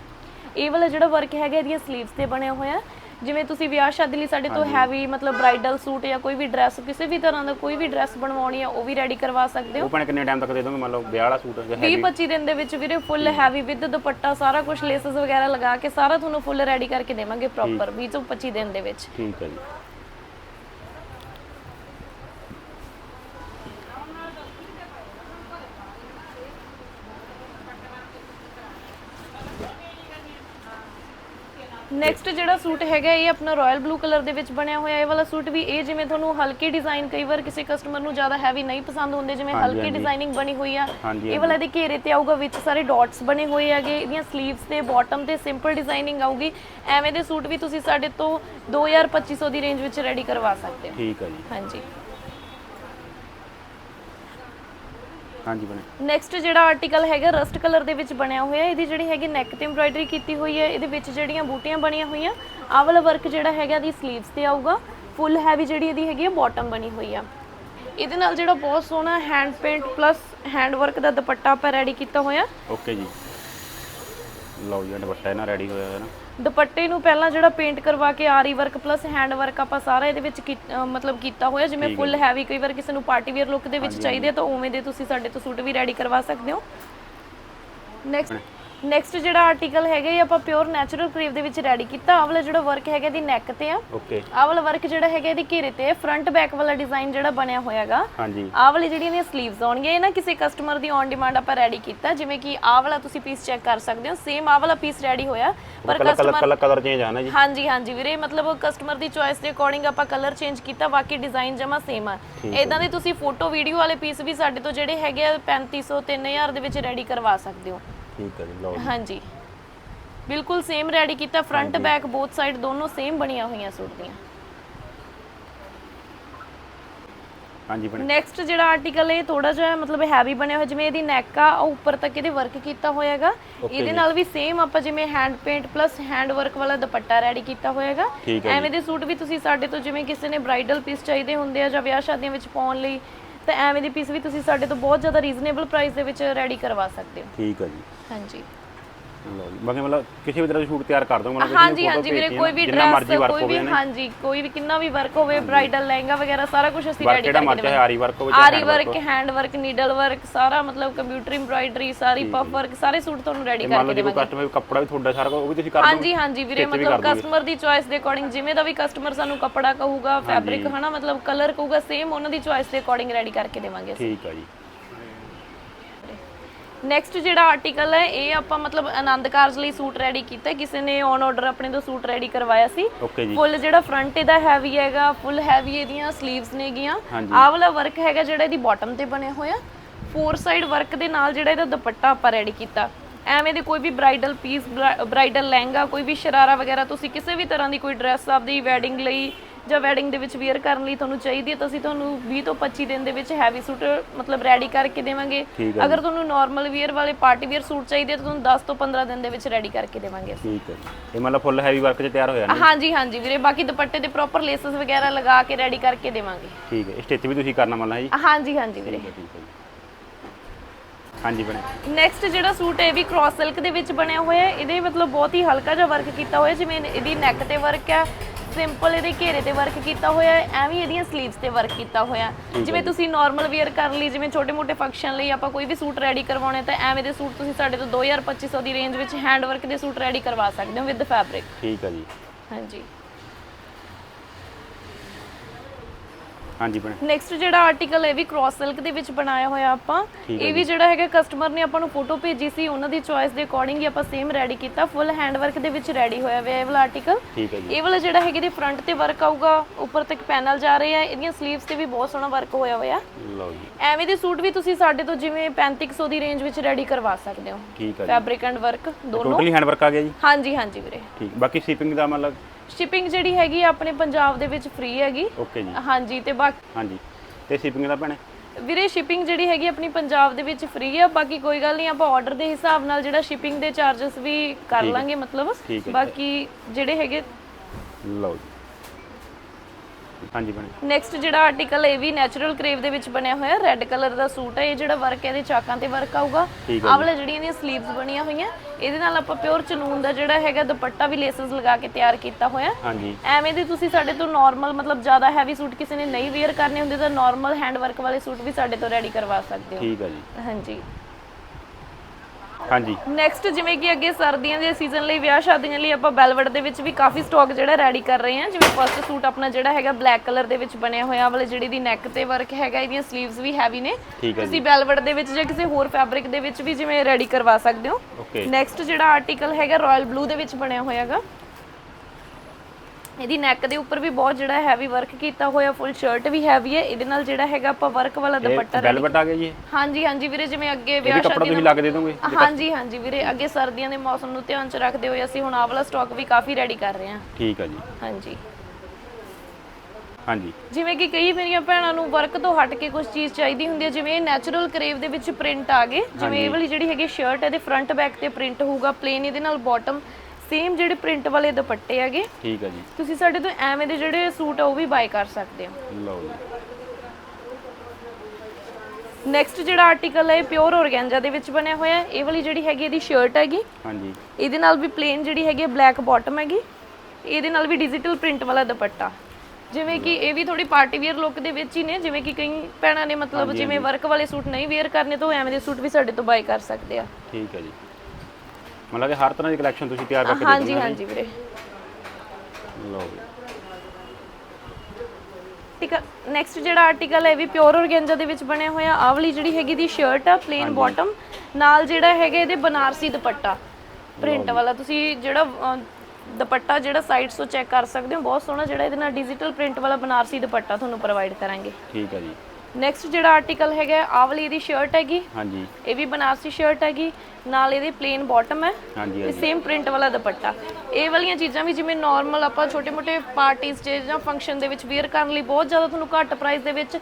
ਇਹ ਵਾਲਾ ਜਿਹੜਾ ਵਰਕ ਹੈਗਾ ਇਹਦੀਆਂ 슬ੀਵਸ ਤੇ ਬਣਿਆ ਹੋਇਆ। ਜਿਵੇਂ ਤੁਸੀਂ ਵਿਆਹ ਸ਼ਾਦੀ ਲਈ ਸਾਡੇ ਤੋਂ ਹੈਵੀ ਮਤਲਬ ਬ੍ਰਾਈਡਲ ਸੂਟ ਜਾਂ ਕੋਈ ਵੀ ਡਰੈਸ ਕਿਸੇ ਵੀ ਤਰ੍ਹਾਂ ਦਾ ਕੋਈ ਵੀ ਡਰੈਸ ਬਣਵਾਉਣੀ ਆ ਉਹ ਵੀ ਰੈਡੀ ਕਰਵਾ ਸਕਦੇ ਹੋ? ਭੈਣੇ ਕਿੰਨੇ ਟਾਈਮ ਤੱਕ ਦੇ ਦੋਗੇ? ਮੰਨ ਲਓ ਵਿਆਹ ਵਾਲਾ ਸੂਟ ਜਾਂ 20 ਹੈਵੀ 25 ਦਿਨ ਦੇ ਵਿੱਚ ਵੀਰੇ ਫੁੱਲ ਹੈਵੀ ਵਿਦ ਦੁਪੱਟਾ ਸਾਰਾ ਕੁਝ ਲੇਸਸ ਵਗੈਰਾ ਲਗਾ ਕੇ ਸਾਰਾ ਤੁਹਾਨੂੰ ਫੁੱਲ ਰੈਡੀ ਕਰਕੇ ਦੇਵਾਂਗੇ ਪ੍ਰੋਪਰ 20 ਤੋਂ 25 ਦਿਨ ਦੇ ਵਿੱਚ। ਠੀਕ ਹੈ ਜੀ। ਨੈਕਸਟ ਜਿਹੜਾ ਸੂਟ ਹੈਗਾ ਇਹ ਆਪਣਾ ਰਾਇਲ ਬਲੂ ਕਲਰ ਦੇ ਵਿੱਚ ਬਣਿਆ ਹੋਇਆ। ਇਹ ਵਾਲਾ ਸੂਟ ਵੀ ਇਹ ਜਿਵੇਂ ਤੁਹਾਨੂੰ ਹਲਕੇ ਡਿਜ਼ਾਈਨ ਕਈ ਵਾਰ ਕਿਸੇ ਕਸਟਮਰ ਨੂੰ ਜ਼ਿਆਦਾ ਹੈਵੀ ਨਹੀਂ ਪਸੰਦ ਹੁੰਦੇ ਜਿਵੇਂ ਹਲਕੀ। ਡਿਜ਼ਾਈਨਿੰਗ ਬਣੀ ਹੋਈ ਆ। ਇਹ ਵਾਲਾ ਦੇ ਘੇਰੇ ਤੇ ਆਊਗਾ ਵਿੱਚ ਸਾਰੇ ਡਾਟਸ ਬਣੇ ਹੋਏ ਹੈਗੇ ਇਹਦੀਆਂ 슬ੀਵਸ ਤੇ ਬਾਟਮ ਤੇ ਸਿੰਪਲ ਡਿਜ਼ਾਈਨਿੰਗ ਆਊਗੀ। ਐਵੇਂ ਦੇ ਸੂਟ ਵੀ ਤੁਸੀਂ ਸਾਡੇ ਤੋਂ 2000 2500 ਦੀ ਰੇਂਜ ਵਿੱਚ ਰੈਡੀ ਕਰਵਾ ਸਕਦੇ ਹੋ। ਠੀਕ ਹੈ ਜੀ। ਹਾਂਜੀ। ਹਾਂਜੀ ਭੈਣੇ ਨੈਕਸਟ ਜਿਹੜਾ ਆਰਟੀਕਲ ਹੈਗਾ ਰਸਟ ਕਲਰ ਦੇ ਵਿੱਚ ਬਣਿਆ ਹੋਇਆ ਇਹਦੀ ਜਿਹੜੀ ਹੈਗੀ ਨੈਕ ਤੇ ਐਮਬ੍ਰਾਇਡਰੀ ਕੀਤੀ ਹੋਈ ਹੈ ਇਹਦੇ ਵਿੱਚ ਜਿਹੜੀਆਂ ਬੂਟੀਆਂ ਬਣੀਆਂ ਹੋਈਆਂ ਆਹ ਵਾਲਾ ਵਰਕ ਜਿਹੜਾ ਹੈਗਾ ਦੀ 슬ੀਵਸ ਤੇ ਆਊਗਾ ਫੁੱਲ ਹੈਵੀ ਜਿਹੜੀ ਇਹਦੀ ਹੈਗੀ ਹੈ ਬਾਟਮ ਬਣੀ ਹੋਈ ਆ। ਇਹਦੇ ਨਾਲ ਜਿਹੜਾ ਬਹੁਤ ਸੋਹਣਾ hand paint plus hand work ਦਾ ਦੁਪੱਟਾ ਆਪਾਂ ਰੈਡੀ ਕੀਤਾ ਹੋਇਆ। ਓਕੇ ਜੀ। ਲਓ ਜੀ ਦੁਪੱਟਾ ਇਹਨਾਂ ਰੈਡੀ ਹੋਇਆ ਹੋਇਆ ਨਾ। ਦੁਪੱਟੇ ਨੂੰ ਪਹਿਲਾਂ ਜਿਹੜਾ ਪੇਂਟ ਕਰਵਾ ਕੇ ਆਰੀ ਵਰਕ ਪਲੱਸ ਹੈਂਡ ਵਰਕ ਆਪਾਂ ਸਾਰਾ ਇਹਦੇ ਵਿੱਚ ਕੀ- ਮਤਲਬ ਕੀਤਾ ਹੋਇਆ ਜਿਵੇਂ ਫੁੱਲ ਹੈਵੀ ਕਈ ਵਾਰ ਕਿਸੇ ਨੂੰ ਪਾਰਟੀ ਵੇਅਰ ਲੁੱਕ ਦੇ ਵਿੱਚ ਚਾਹੀਦੇ ਆ ਤਾਂ ਉਵੇਂ ਦੇ ਤੁਸੀਂ ਸਾਡੇ ਤੋਂ ਸੂਟ ਵੀ ਰੈਡੀ ਕਰਵਾ ਸਕਦੇ ਹੋ। ਨੈਕਸਟ ਨੈਕਸਟ ਜਿਹੜਾ ਆਰਟੀਕਲ ਹੈਗਾ ਇਹ ਆਪਾਂ ਪਿਓਰ ਨੈਚੁਰਲ ਕਰੀਵ ਦੇ ਵਿੱਚ ਰੈਡੀ ਕੀਤਾ। ਆਹ ਵਾਲਾ ਜਿਹੜਾ ਵਰਕ ਹੈਗਾ ਇਹਦੀ ਨੈਕ ਤੇ ਆ। ਓਕੇ ਆਹ ਵਾਲਾ ਵਰਕ ਜਿਹੜਾ ਹੈਗਾ ਇਹਦੀ ਘੇਰੇ ਤੇ ਫਰੰਟ ਬੈਕ ਵਾਲਾ ਡਿਜ਼ਾਈਨ ਜਿਹੜਾ ਬਣਿਆ ਹੋਇਆਗਾ। ਹਾਂਜੀ। ਆਹ ਵਾਲੀ ਜਿਹੜੀਆਂ ਇਹਦੀਆਂ 슬ੀਵਸ ਆਉਣਗੀਆਂ ਇਹ ਨਾ ਕਿਸੇ ਕਸਟਮਰ ਦੀ ਔਨ ਡਿਮਾਂਡ ਆਪਾਂ ਰੈਡੀ ਕੀਤਾ। ਜਿਵੇਂ ਕਿ ਆਹ ਵਾਲਾ ਤੁਸੀਂ ਪੀਸ ਚੈੱਕ ਕਰ ਸਕਦੇ ਹੋ। ਸੇਮ ਆਹ ਵਾਲਾ ਪੀਸ ਰੈਡੀ ਹੋਇਆ। ਪਰ colour colour customer colour colour change ਆ ਨਾ ਜੀ। ਹਾਂਜੀ ਹਾਂਜੀ ਵੀਰੇ। ਮਤਲਬ ਕਸਟਮਰ ਦੀ ਚੋਇਸ ਦੇ ਅਕੋਰਡਿੰਗ ਆਪਾਂ ਕਲਰ ਚੇਂਜ ਕੀਤਾ। ਬਾਕੀ ਡਿਜ਼ਾਈਨ ਜਮਾ ਸੇਮ ਆ। ਇਦਾਂ ਦੇ ਤੁਸੀਂ ਫੋਟੋ ਵੀਡੀਓ ਵਾਲੇ ਪੀਸ ਵੀ ਸਾਡੇ ਤੋਂ ਜਿਹੜੇ ਹੈਗੇ ਆ 3500 3000 ਦੇ ਵਿੱਚ ਰੈਡੀ ਕਰਵਾ ਸਕਦੇ ਹੋ। ਠੀਕ ਹੈ ਜੀ ਲਓ ਜੀ। ਹਾਂਜੀ। ਬਿਲਕੁਲ ਸੇਮ ਰੈਡੀ ਕੀਤਾ ਫਰੰਟ ਬੈਕ ਬੋਥ ਸਾਈਡ ਦੋਨੋਂ ਸੇਮ ਬਣੀਆਂ ਹੋਈਆਂ ਸੂਟ ਦੀਆਂ। ਹਾਂਜੀ ਭੈਣੇ ਨੈਕਸਟ ਜਿਹੜਾ ਆਰਟੀਕਲ ਇਹ ਥੋੜਾ ਜਿਹਾ ਮਤਲਬ ਹੈਵੀ ਬਣਿਆ ਹੋਇਆ ਜਿਵੇਂ ਇਹਦੀ ਨੈਕ ਆ ਉਹ ਉੱਪਰ ਤੱਕ ਇਹਦੇ ਵਰਕ ਕੀਤਾ ਹੋਇਆਗਾ। ਇਹਦੇ ਨਾਲ ਵੀ ਸੇਮ ਆਪਾਂ ਜਿਵੇਂ hand paint plus hand work ਵਾਲਾ ਦੁਪੱਟਾ ਰੈਡੀ ਕੀਤਾ ਹੋਇਆਗਾ। ਐਵੇਂ ਦੇ ਸੂਟ ਵੀ ਤੁਸੀਂ ਸਾਡੇ ਤੋਂ ਜਿਵੇਂ ਕਿਸੇ ਨੇ ਬ੍ਰਾਈਡਲ ਪੀਸ ਚਾਹੀਦੇ ਹੁੰਦੇ ਆ ਜਾਂ ਵਿਆਹ ਸ਼ਾਦੀਆਂ ਵਿੱਚ ਪਾਉਣ ਲਈ ਤਾਂ ਐਵੇਂ ਦੇ ਪੀਸ ਵੀ ਤੁਸੀਂ ਸਾਡੇ ਤੋਂ ਬਹੁਤ ਜ਼ਿਆਦਾ ਰੀਜ਼ਨੇਬਲ ਪ੍ਰਾਈਸ ਦੇ ਵਿੱਚ ਰੈਡੀ ਕਰਵਾ ਸਕਦੇ ਹੋ। ਠੀਕ ਹੈ ਜੀ। ਹਾਂਜੀ। ਲਓ ਜੀ। ਬਾਕੀ ਮਤਲਬ ਕਿਸੇ ਵੀ ਤਰ੍ਹਾਂ ਦਾ ਸੂਟ ਤਿਆਰ ਕਰ ਦੋ ਮਤਲਬ ਹਾਂਜੀ ਹਾਂਜੀ ਵੀਰੇ ਕੋਈ ਵੀ ਡਰੈਸ ਕੋਈ ਵੀ ਹਾਂਜੀ ਕੋਈ ਵੀ ਕਿੰਨਾ ਵੀ ਵਰਕ ਹੋਵੇ ਬ੍ਰਾਈਡਲ ਲਹਿੰਗਾ ਵਗੈਰਾ ਸਾਰਾ ਕੁਝ ਅਸੀਂ ਰੈਡੀ ਕਰਕੇ ਮਰਜ਼ੀ ਹੈ ਆਰੀ ਵਰਕ ਹੋਵੇ aari work hand work needle work ਸਾਰਾ ਮਤਲਬ ਕੰਪਿਊਟਰ ਐਮਬ੍ਰਾਇਡਰੀ ਸਾਰੀ ਪਫ ਵਰਕ ਸਾਰੇ ਸੂਟ ਤੁਹਾਨੂੰ ਰੈਡੀ ਕਰਕੇ ਦੇਵਾਂਗੇ। ਕਸਟਮਰ ਕੱਪੜਾ ਵੀ ਤੁਹਾਡਾ ਸਾਰਾ ਉਹ ਵੀ ਤੁਸੀਂ ਕਰ ਦੋਗੇ। ਹਾਂਜੀ ਹਾਂਜੀ ਵੀਰੇ ਮਤਲਬ ਦੋਗੇ। ਕਸਟਮਰ ਦੀ ਚੋਇਸ ਦੇ ਅਕੋਰਡਿੰਗ ਜਿਵੇਂ ਦਾ ਵੀ ਕਸਟਮਰ ਸਾਨੂੰ ਕੱਪੜਾ ਕਹੂਗਾ ਫੈਬਰਿਕ ਹਨਾ ਮਤਲਬ ਕਲਰ ਕਹੂਗਾ ਸੇਮ ਉਹਨਾਂ ਦੀ ਚੋਇਸ ਦੇ ਅਕੋਰਡਿੰਗ ਰੈਡੀ ਕਰਕੇ ਦੇਵਾਂਗੇ ਠੀਕ ਹੈ ਜੀ। ਨੈਕਸਟ ਜਿਹੜਾ ਆਰਟੀਕਲ ਹੈ ਇਹ ਆਪਾਂ ਮਤਲਬ ਆਨੰਦ ਕਾਰਜ ਲਈ ਸੂਟ ਰੈਡੀ ਕੀਤਾ ਕਿਸੇ ਨੇ ਔਨ ਆਰਡਰ ਆਪਣੇ ਤੋਂ ਸੂਟ ਰੈਡੀ ਕਰਵਾਇਆ ਸੀ। ਓਕੇ ਜੀ। ਫੁੱਲ ਜਿਹੜਾ ਫਰੰਟ ਇਹਦਾ ਹੈਵੀ ਹੈਗਾ ਫੁੱਲ ਹੈਵੀ ਇਹਦੀਆਂ 슬ੀਵਸ ਨੇਗੀਆਂ। ਆਹ ਵਾਲਾ ਵਰਕ ਹੈਗਾ ਜਿਹੜਾ ਇਹਦੀ ਬਾਟਮ ਤੇ ਬਣਿਆ ਹੋਇਆ। ਫੋਰ ਸਾਈਡ ਵਰਕ ਦੇ ਨਾਲ ਜਿਹੜਾ ਇਹਦਾ ਦੁਪੱਟਾ ਆਪਾਂ ਰੈਡੀ ਕੀਤਾ। ਐਵੇਂ ਦੇ ਕੋਈ ਵੀ ਬ੍ਰਾਈਡਲ ਪੀਸ ਬ੍ਰਾਈਡਲ ਲਹਿੰਗਾ ਕੋਈ ਵੀ ਸ਼ਰਾਰਾ ਵਗੈਰਾ ਤੁਸੀਂ ਕਿਸੇ ਵੀ ਤਰ੍ਹਾਂ ਦੀ ਕੋਈ ਡਰੈਸ ਆਪਦੀ ਵੈਡਿੰਗ ਲਈ ਜਾਂ ਵੈਡਿੰਗ ਦੇ ਵਿੱਚ ਵੇਅਰ ਕਰਨ ਲਈ ਤੁਹਾਨੂੰ ਚਾਹੀਦੀ ਹੈ ਤਾਂ ਅਸੀਂ ਤੁਹਾਨੂੰ 20 ਤੋਂ 25 ਦਿਨ ਦੇ ਵਿੱਚ ਹੈਵੀ ਸੂਟ ਮਤਲਬ ਰੈਡੀ ਕਰਕੇ ਦੇਵਾਂਗੇ। ਠੀਕ ਹੈ ਅਗਰ ਤੁਹਾਨੂੰ ਨਾਰਮਲ ਵੇਅਰ ਵਾਲੇ ਪਾਰਟੀ ਵੇਅਰ ਸੂਟ ਚਾਹੀਦੇ ਆ ਤਾਂ ਤੁਹਾਨੂੰ 10 ਤੋਂ 15 ਦਿਨ ਦੇ ਵਿੱਚ ਰੈਡੀ ਕਰਕੇ ਦੇਵਾਂਗੇ। ਠੀਕ ਹੈ ਇਹ ਮਤਲਬ ਫੁੱਲ ਹੈਵੀ ਵਰਕ 'ਚ ਤਿਆਰ ਹੋ ਜਾਣਾ ਹਾਂਜੀ ਹਾਂਜੀ ਵੀਰੇ ਬਾਕੀ ਦੁਪੱਟੇ ਦੇ ਪ੍ਰੋਪਰ ਲੇਸਸ ਵਗੈਰਾ ਲਗਾ ਕੇ ਰੈਡੀ ਕਰਕੇ ਦੇਵਾਂਗੇ। ਠੀਕ ਹੈ ਸਟਿਚ ਵੀ ਤੁਸੀਂ ਕਰਨਾ ਮੰਨ ਲਾ ਜੀ? ਹਾਂਜੀ ਹਾਂਜੀ ਵੀਰੇ। ਠੀਕ ਹੈ ਠੀਕ ਹੈ ਜੀ। ਹਾਂਜੀ ਬਣੇ। ਨੈਕਸਟ ਜਿਹੜਾ ਸੂਟ ਹੈ ਇਹ ਵੀ ਕ੍ਰਾਸ ਸਿਲਕ ਦੇ ਵਿੱਚ ਬਣਿਆ ਹੋਇਆ ਹੈ। ਇਹਦੇ ਮਤਲਬ ਬਹੁਤ ਹੀ ਹਲਕਾ ਜਿਹਾ ਵਰਕ ਕੀਤਾ ਹੋਇਆ ਜਿਵੇਂ ਇਹਦੀ ਨੈਕ ਤੇ ਵਰਕ ਹੈ। ਸਿੰਪਲ ਇਹਦੇ ਘੇਰੇ ਤੇ ਵਰਕ ਕੀਤਾ ਹੋਇਆ ਹੈ ਐਵੇਂ ਇਹਦੀਆਂ 슬ੀਵਸ ਤੇ ਵਰਕ ਕੀਤਾ ਹੋਇਆ। ਜਿਵੇਂ ਤੁਸੀਂ ਨਾਰਮਲ ਵੇਅਰ ਕਰਨ ਲਈ ਜਿਵੇਂ ਛੋਟੇ-ਮੋਟੇ ਫੰਕਸ਼ਨ ਲਈ ਆਪਾਂ ਕੋਈ ਵੀ ਸੂਟ ਰੈਡੀ ਕਰਵਾਉਣੇ ਤਾਂ ਐਵੇਂ ਦੇ ਸੂਟ ਤੁਸੀਂ ਸਾਡੇ ਤੋਂ 2000 2500 ਦੀ ਰੇਂਜ ਵਿੱਚ ਹੈਂਡ ਵਰਕ ਦੇ ਸੂਟ ਰੈਡੀ ਕਰਵਾ ਸਕਦੇ ਹੋ ਵਿਦ ਫੈਬਰਿਕ ਠੀਕ ਹੈ ਜੀ। ਹਾਂਜੀ। ਹਾਂਜੀ ਬਣੇ ਨੈਕਸਟ ਜਿਹੜਾ ਆਰਟੀਕਲ ਇਹ ਵੀ ਕ੍ਰਾਸ ਸਿਲਕ ਦੇ ਵਿੱਚ ਬਣਾਇਆ ਹੋਇਆ ਆਪਾਂ। ਇਹ ਵੀ ਜਿਹੜਾ ਹੈਗਾ ਕਸਟਮਰ ਨੇ ਆਪਾਂ ਨੂੰ ਫੋਟੋ ਭੇਜੀ ਸੀ ਉਹਨਾਂ ਦੀ ਚੋਇਸ ਦੇ ਅਕੋਰਡਿੰਗ ਹੀ ਆਪਾਂ ਸੇਮ ਰੈਡੀ ਕੀਤਾ ਫੁੱਲ ਹੈਂਡ ਵਰਕ ਦੇ ਵਿੱਚ ਰੈਡੀ ਹੋਇਆ ਹੋਇਆ ਇਹ ਵਾਲਾ ਆਰਟੀਕਲ ਇਹ ਵਾਲਾ ਜਿਹੜਾ ਹੈਗਾ ਇਹਦੇ ਫਰੰਟ ਤੇ ਵਰਕ ਆਊਗਾ ਉੱਪਰ ਤੱਕ ਪੈਨਲ ਜਾ ਰਹੇ ਆ ਇਹਦੀਆਂ 슬ੀਵਸ ਤੇ ਵੀ ਬਹੁਤ ਸੋਹਣਾ ਵਰਕ ਹੋਇਆ ਹੋਇਆ। ਲਓ ਜੀ। ਐਵੇਂ ਦੇ ਸੂਟ ਵੀ ਤੁਸੀਂ ਸਾਡੇ ਤੋਂ ਜਿਵੇਂ 3500 ਦੀ ਰੇਂਜ ਵਿੱਚ ਰੈਡੀ ਕਰਵਾ ਸਕਦੇ ਹੋ। ਠੀਕ ਹੈ ਜੀ। ਫੈਬਰਿਕ ਐਂਡ ਵਰਕ ਦੋਨੋਂ। ਟੋਟਲੀ ਹੈਂਡ ਵਰਕ ਆ ਗਿਆ ਜੀ? ਹਾਂਜੀ ਹਾਂਜੀ ਵੀਰੇ। ਠੀਕ। ਬਾਕੀ ਸ਼ਿਪਿੰਗ ਦਾ ਮਤਲਬ ਸ਼ਿਪਿੰਗ ਜਿਹੜੀ ਹੈਗੀ ਆ ਆਪਣੇ ਪੰਜਾਬ ਦੇ ਵਿੱਚ ਫ੍ਰੀ ਹੈਗੀ। ਓਕੇ ਜੀ। ਹਾਂਜੀ ਤੇ ਬਾਕੀ ਹਾਂਜੀ। ਤੇ ਸ਼ਿਪਿੰਗ ਦਾ ਭੈਣੇ? ਵੀਰੇ ਸ਼ਿਪਿੰਗ ਜਿਹੜੀ ਹੈਗੀ ਆਪਣੀ ਪੰਜਾਬ ਦੇ ਵਿੱਚ ਫ੍ਰੀ ਆ ਬਾਕੀ ਕੋਈ ਗੱਲ ਨਹੀਂ ਆਪਾਂ ਆਰਡਰ ਦੇ ਹਿਸਾਬ ਨਾਲ ਜਿਹੜਾ ਸ਼ਿਪਿੰਗ ਦੇ ਚਾਰजेस ਵੀ ਕਰ ਲਾਂਗੇ ਮਤਲਬ। ਬਾਕੀ ਜਿਹੜੇ ਹੈਗੇ ਲਓ ਜੀ। ਹਾਂਜੀ ਬਣੇ। ਨੈਕਸਟ ਜਿਹੜਾ ਆਰਟੀਕਲ ਇਹ ਵੀ ਨੈਚੁਰਲ ਕਰੇਵ ਦੇ ਵਿੱਚ ਬਣਿਆ ਹੋਇਆ ਰੈੱਡ ਕਲਰ ਦਾ ਸੂਟ ਹੈ ਇਹ ਜਿਹੜਾ ਵਰਕ ਹੈ ਇਹਦੇ ਚਾਕਾਂ ਤੇ ਵਰਕ ਆਊਗਾ। ਠੀਕ ਹੈ ਆਹ ਵਾਲਾ ਜਿਹੜੀਆਂ ਇਹਦੀਆਂ 슬ੀਵਸ ਬਣੀਆਂ ਹੋਈਆਂ ਇਹਦੇ ਨਾਲ ਆਪਾਂ ਪਿਓਰ ਚਨੂਨ ਦਾ ਜਿਹੜਾ ਹੈਗਾ ਦੁਪੱਟਾ ਵੀ ਲੇਸਸ ਲਗਾ ਕੇ ਤਿਆਰ ਕੀਤਾ ਹੋਇਆ। ਹਾਂਜੀ। ਐਵੇਂ ਦੇ ਤੁਸੀਂ ਸਾਡੇ ਤੋਂ ਨਾਰਮਲ ਮਤਲਬ ਜ਼ਿਆਦਾ ਹੈਵੀ ਸੂਟ ਕਿਸੇ ਨੇ ਨਹੀਂ ਵੇਅਰ ਕਰਨੇ ਹੁੰਦੇ ਤਾਂ ਨਾਰਮਲ ਹੈਂਡ ਵਰਕ ਵਾਲੇ ਸੂਟ ਵੀ ਸਾਡੇ ਤੋਂ ਰੈਡੀ ਕਰਵਾ ਸਕਦੇ ਹੋ। ਠੀਕ ਹੈ ਜੀ। ਹਾਂਜੀ। ਹਾਂਜੀ। ਨੈਕਸਟ ਜਿਵੇਂ ਕਿ ਅੱਗੇ ਸਰਦੀਆਂ ਦੇ ਸੀਜ਼ਨ ਲਈ ਵਿਆਹ ਸ਼ਾਦੀਆਂ ਲਈ ਆਪਾਂ ਬੈਲਵਟ ਦੇ ਵਿੱਚ ਵੀ ਕਾਫੀ ਸਟਾਕ ਜਿਹੜਾ ਰੈਡੀ ਕਰ ਰਹੇ ਹਾਂ। ਜਿਵੇਂ ਫਰਸਟ ਸੂਟ ਆਪਣਾ ਜਿਹੜਾ ਹੈਗਾ ਬਲੈਕ ਕਲਰ ਦੇ ਵਿੱਚ ਬਣਿਆ ਹੋਇਆ ਵਾਲੇ ਜਿਹੜੀ ਦੀ ਨੈਕ ਤੇ ਵਰਕ ਹੈਗਾ ਇਹਦੀਆਂ 슬ੀਵਸ ਵੀ ਹੈਵੀ ਨੇ। ਤੁਸੀਂ ਬੈਲਵਟ ਦੇ ਵਿੱਚ ਜਾਂ ਕਿਸੇ ਹੋਰ ਫੈਬਰਿਕ ਦੇ ਵਿੱਚ ਵੀ ਜਿਵੇਂ ਰੈਡੀ ਕਰਵਾ ਸਕਦੇ ਹੋ। ਨੈਕਸਟ ਜਿਹੜਾ ਆਰਟੀਕਲ ਹੈਗਾ ਰਾਇਲ ਬਲੂ ਦੇ ਵਿੱਚ ਬਣਿਆ ਹੋਇਆ ਹੈਗਾ। ਇਹਦੀ ਨੈਕ ਦੇ ਉੱਪਰ ਵੀ ਬਹੁਤ ਜਿਹੜਾ ਹੈਵੀ ਵਰਕ ਕੀਤਾ ਹੋਇਆ ਫੁੱਲ ਸ਼ਰਟ ਵੀ ਹੈਵੀ ਹੈ। ਇਹਦੇ ਨਾਲ ਜਿਹੜਾ ਹੈਗਾ ਆਪਾਂ ਵਰਕ ਵਾਲਾ ਦੁਪੱਟਾ ਵੈਲਵਟ ਆ ਗਿਆ ਜੀ ਹਾਂਜੀ ਹਾਂਜੀ ਵੀਰੇ ਜਿਵੇਂ ਅੱਗੇ ਵਿਆਹ ਵੀ ਕੱਪੜਾ ਸ਼ਾਦੀ ਤੁਸੀਂ ਲਾ ਕੇ ਦੇ ਦੋਗੇ ਹਾਂਜੀ ਹਾਂਜੀ ਵੀਰੇ ਅੱਗੇ ਸਰਦੀਆਂ ਦੇ ਮੌਸਮ ਨੂੰ ਧਿਆਨ ਚ ਰੱਖਦੇ ਹੋਏ ਅਸੀਂ ਹੁਣ ਆਹ ਵਾਲਾ ਸਟਾਕ ਵੀ ਕਾਫੀ ਰੈਡੀ ਕਰ ਰਹੇ ਹਾਂ। ਠੀਕ ਹੈ ਜੀ। ਹਾਂਜੀ। ਹਾਂਜੀ। ਜਿਵੇਂ ਕਿ ਕਈ ਮੇਰੀਆਂ ਭੈਣਾਂ ਨੂੰ ਵਰਕ ਤੋਂ ਹਟ ਕੇ ਕੁਝ ਚੀਜ਼ ਚਾਹੀਦੀ ਹੁੰਦੀ ਹੈ ਜਿਵੇਂ ਨੈਚੁਰਲ ਕਰੇਵ ਦੇ ਵਿੱਚ ਪ੍ਰਿੰਟ ਆ ਗਏ। ਜਿਵੇਂ ਇਹ ਵਾਲੀ ਜਿਹੜੀ ਹੈਗੀ ਸ਼ਰਟ ਇਹਦੇ ਫਰੰਟ ਬੈਕ ਤੇ ਪ੍ਰਿੰਟ ਹੋਊਗਾ ਪਲੇਨ ਇਹਦੇ ਨਾਲ ਬਾਟਮ ਸੇਮ ਜਿਹੜੇ ਪ੍ਰਿੰਟ ਵਾਲੇ ਦੁਪੱਟੇ ਹੈਗੇ ਠੀਕ ਹੈ ਜੀ। ਤੁਸੀਂ ਸਾਡੇ ਤੋਂ ਐਵੇਂ ਦੇ ਜਿਹੜੇ ਸੂਟ ਆ ਉਹ ਵੀ ਬਾਈ ਕਰ ਸਕਦੇ ਹੋ। ਲਓ ਜੀ। ਨੈਕਸਟ ਜਿਹੜਾ ਆਰਟੀਕਲ ਹੈ ਪਿਓਰ ਔਰਗੈਂਜਾ ਦੇ ਵਿੱਚ ਬਣਿਆ ਹੋਇਆ ਹੈ। ਇਹ ਵਾਲੀ ਜਿਹੜੀ ਹੈਗੀ ਇਹਦੀ ਸ਼ਰਟ ਹੈਗੀ। ਹਾਂਜੀ। ਇਹਦੇ ਨਾਲ ਵੀ ਪਲੇਨ ਜਿਹੜੀ ਹੈਗੀ ਬਲੈਕ ਬਾਟਮ ਹੈਗੀ। ਇਹਦੇ ਨਾਲ ਵੀ ਡਿਜੀਟਲ ਪ੍ਰਿੰਟ ਵਾਲਾ ਦੁਪੱਟਾ। ਜਿਵੇਂ ਕਿ ਇਹ ਵੀ ਥੋੜੀ ਪਾਰਟੀ ਵੇਅਰ ਲੁੱਕ ਦੇ ਵਿੱਚ ਹੀ ਨੇ। ਜਿਵੇਂ ਕਿ ਕਈ ਭੈਣਾਂ ਨੇ ਮਤਲਬ ਜਿਵੇਂ ਵਰਕ ਵਾਲੇ ਸੂਟ ਨਹੀਂ ਵੇਅਰ ਕਰਨੇ ਤਾਂ ਉਹ ਐਵੇਂ ਦੇ ਸੂਟ ਵੀ ਸਾਡੇ ਤੋਂ ਬਾਈ ਕਰ ਸਕਦੇ ਆ। ਠੀਕ ਹੈ ਜੀ। ਮਤਲਬ ਕਿ ਹਰ ਤਰ੍ਹਾਂ ਦੀ ਕਲੈਕਸ਼ਨ ਤੁਸੀਂ ਤਿਆਰ ਕਰਕੇ ਦੇ ਹਾਂਜੀ ਹਾਂਜੀ ਵੀਰੇ। ਲਓ ਠੀਕ ਆ ਨੈਕਸਟ ਜਿਹੜਾ ਆਰਟੀਕਲ ਹੈ ਵੀ ਪਿਓਰ ਔਰਗੈਂਜਾ ਦੇ ਵਿੱਚ ਬਣਿਆ ਹੋਇਆ ਆਹ ਵਾਲੀ ਜਿਹੜੀ ਹੈਗੀ ਦੀ ਸ਼ਰਟ ਆ ਪਲੇਨ ਬਾਟਮ ਨਾਲ ਜਿਹੜਾ ਹੈਗਾ ਇਹਦੇ ਬਨਾਰਸੀ ਦੁਪੱਟਾ। ਪ੍ਰਿੰਟ ਵਾਲਾ ਤੁਸੀਂ ਜਿਹੜਾ ਦੁਪੱਟਾ ਜਿਹੜਾ ਸਾਈਡਸ ਤੋਂ ਚੈੱਕ ਕਰ ਸਕਦੇ ਹੋ ਬਹੁਤ ਸੋਹਣਾ ਜਿਹੜਾ ਇਹਦੇ ਨਾਲ ਡਿਜੀਟਲ ਪ੍ਰਿੰਟ ਵਾਲਾ ਬਨਾਰਸੀ ਦੁਪੱਟਾ ਤੁਹਾਨੂੰ ਪ੍ਰੋਵਾਈਡ ਕਰਾਂਗੇ। ਠੀਕ ਹੈ ਜੀ। ਨੈਕਸਟ ਜਿਹੜਾ ਆਰਟੀਕਲ ਹੈਗਾ ਆਹ ਵਾਲੀ ਇਹਦੀ ਸ਼ਰਟ ਹੈਗੀ। ਹਾਂਜੀ। ਇਹ ਵੀ ਬਨਾਰਸੀ ਸ਼ਰਟ ਹੈਗੀ। ਨਾਲ ਇਹਦੀ ਪਲੇਨ ਬਾਟਮ ਹੈ। ਹਾਂਜੀ ਤੇ ਹਾਂਜੀ। ਸੇਮ ਪ੍ਰਿੰਟ ਵਾਲਾ ਦੁਪੱਟਾ। ਇਹ ਵਾਲੀਆਂ ਚੀਜ਼ਾਂ ਵੀ ਜਿਵੇਂ ਨਾਰਮਲ ਆਪਾਂ ਛੋਟੇ-ਮੋਟੇ ਪਾਰਟੀਆਂ 'ਚ ਜਾਂ ਫੰਕਸ਼ਨ ਦੇ ਵਿੱਚ ਵੇਅਰ ਕਰਨ ਲਈ ਬਹੁਤ ਜ਼ਿਆਦਾ ਤੁਹਾਨੂੰ ਘੱਟ ਪ੍ਰਾਈਸ ਦੇ ਵਿੱਚ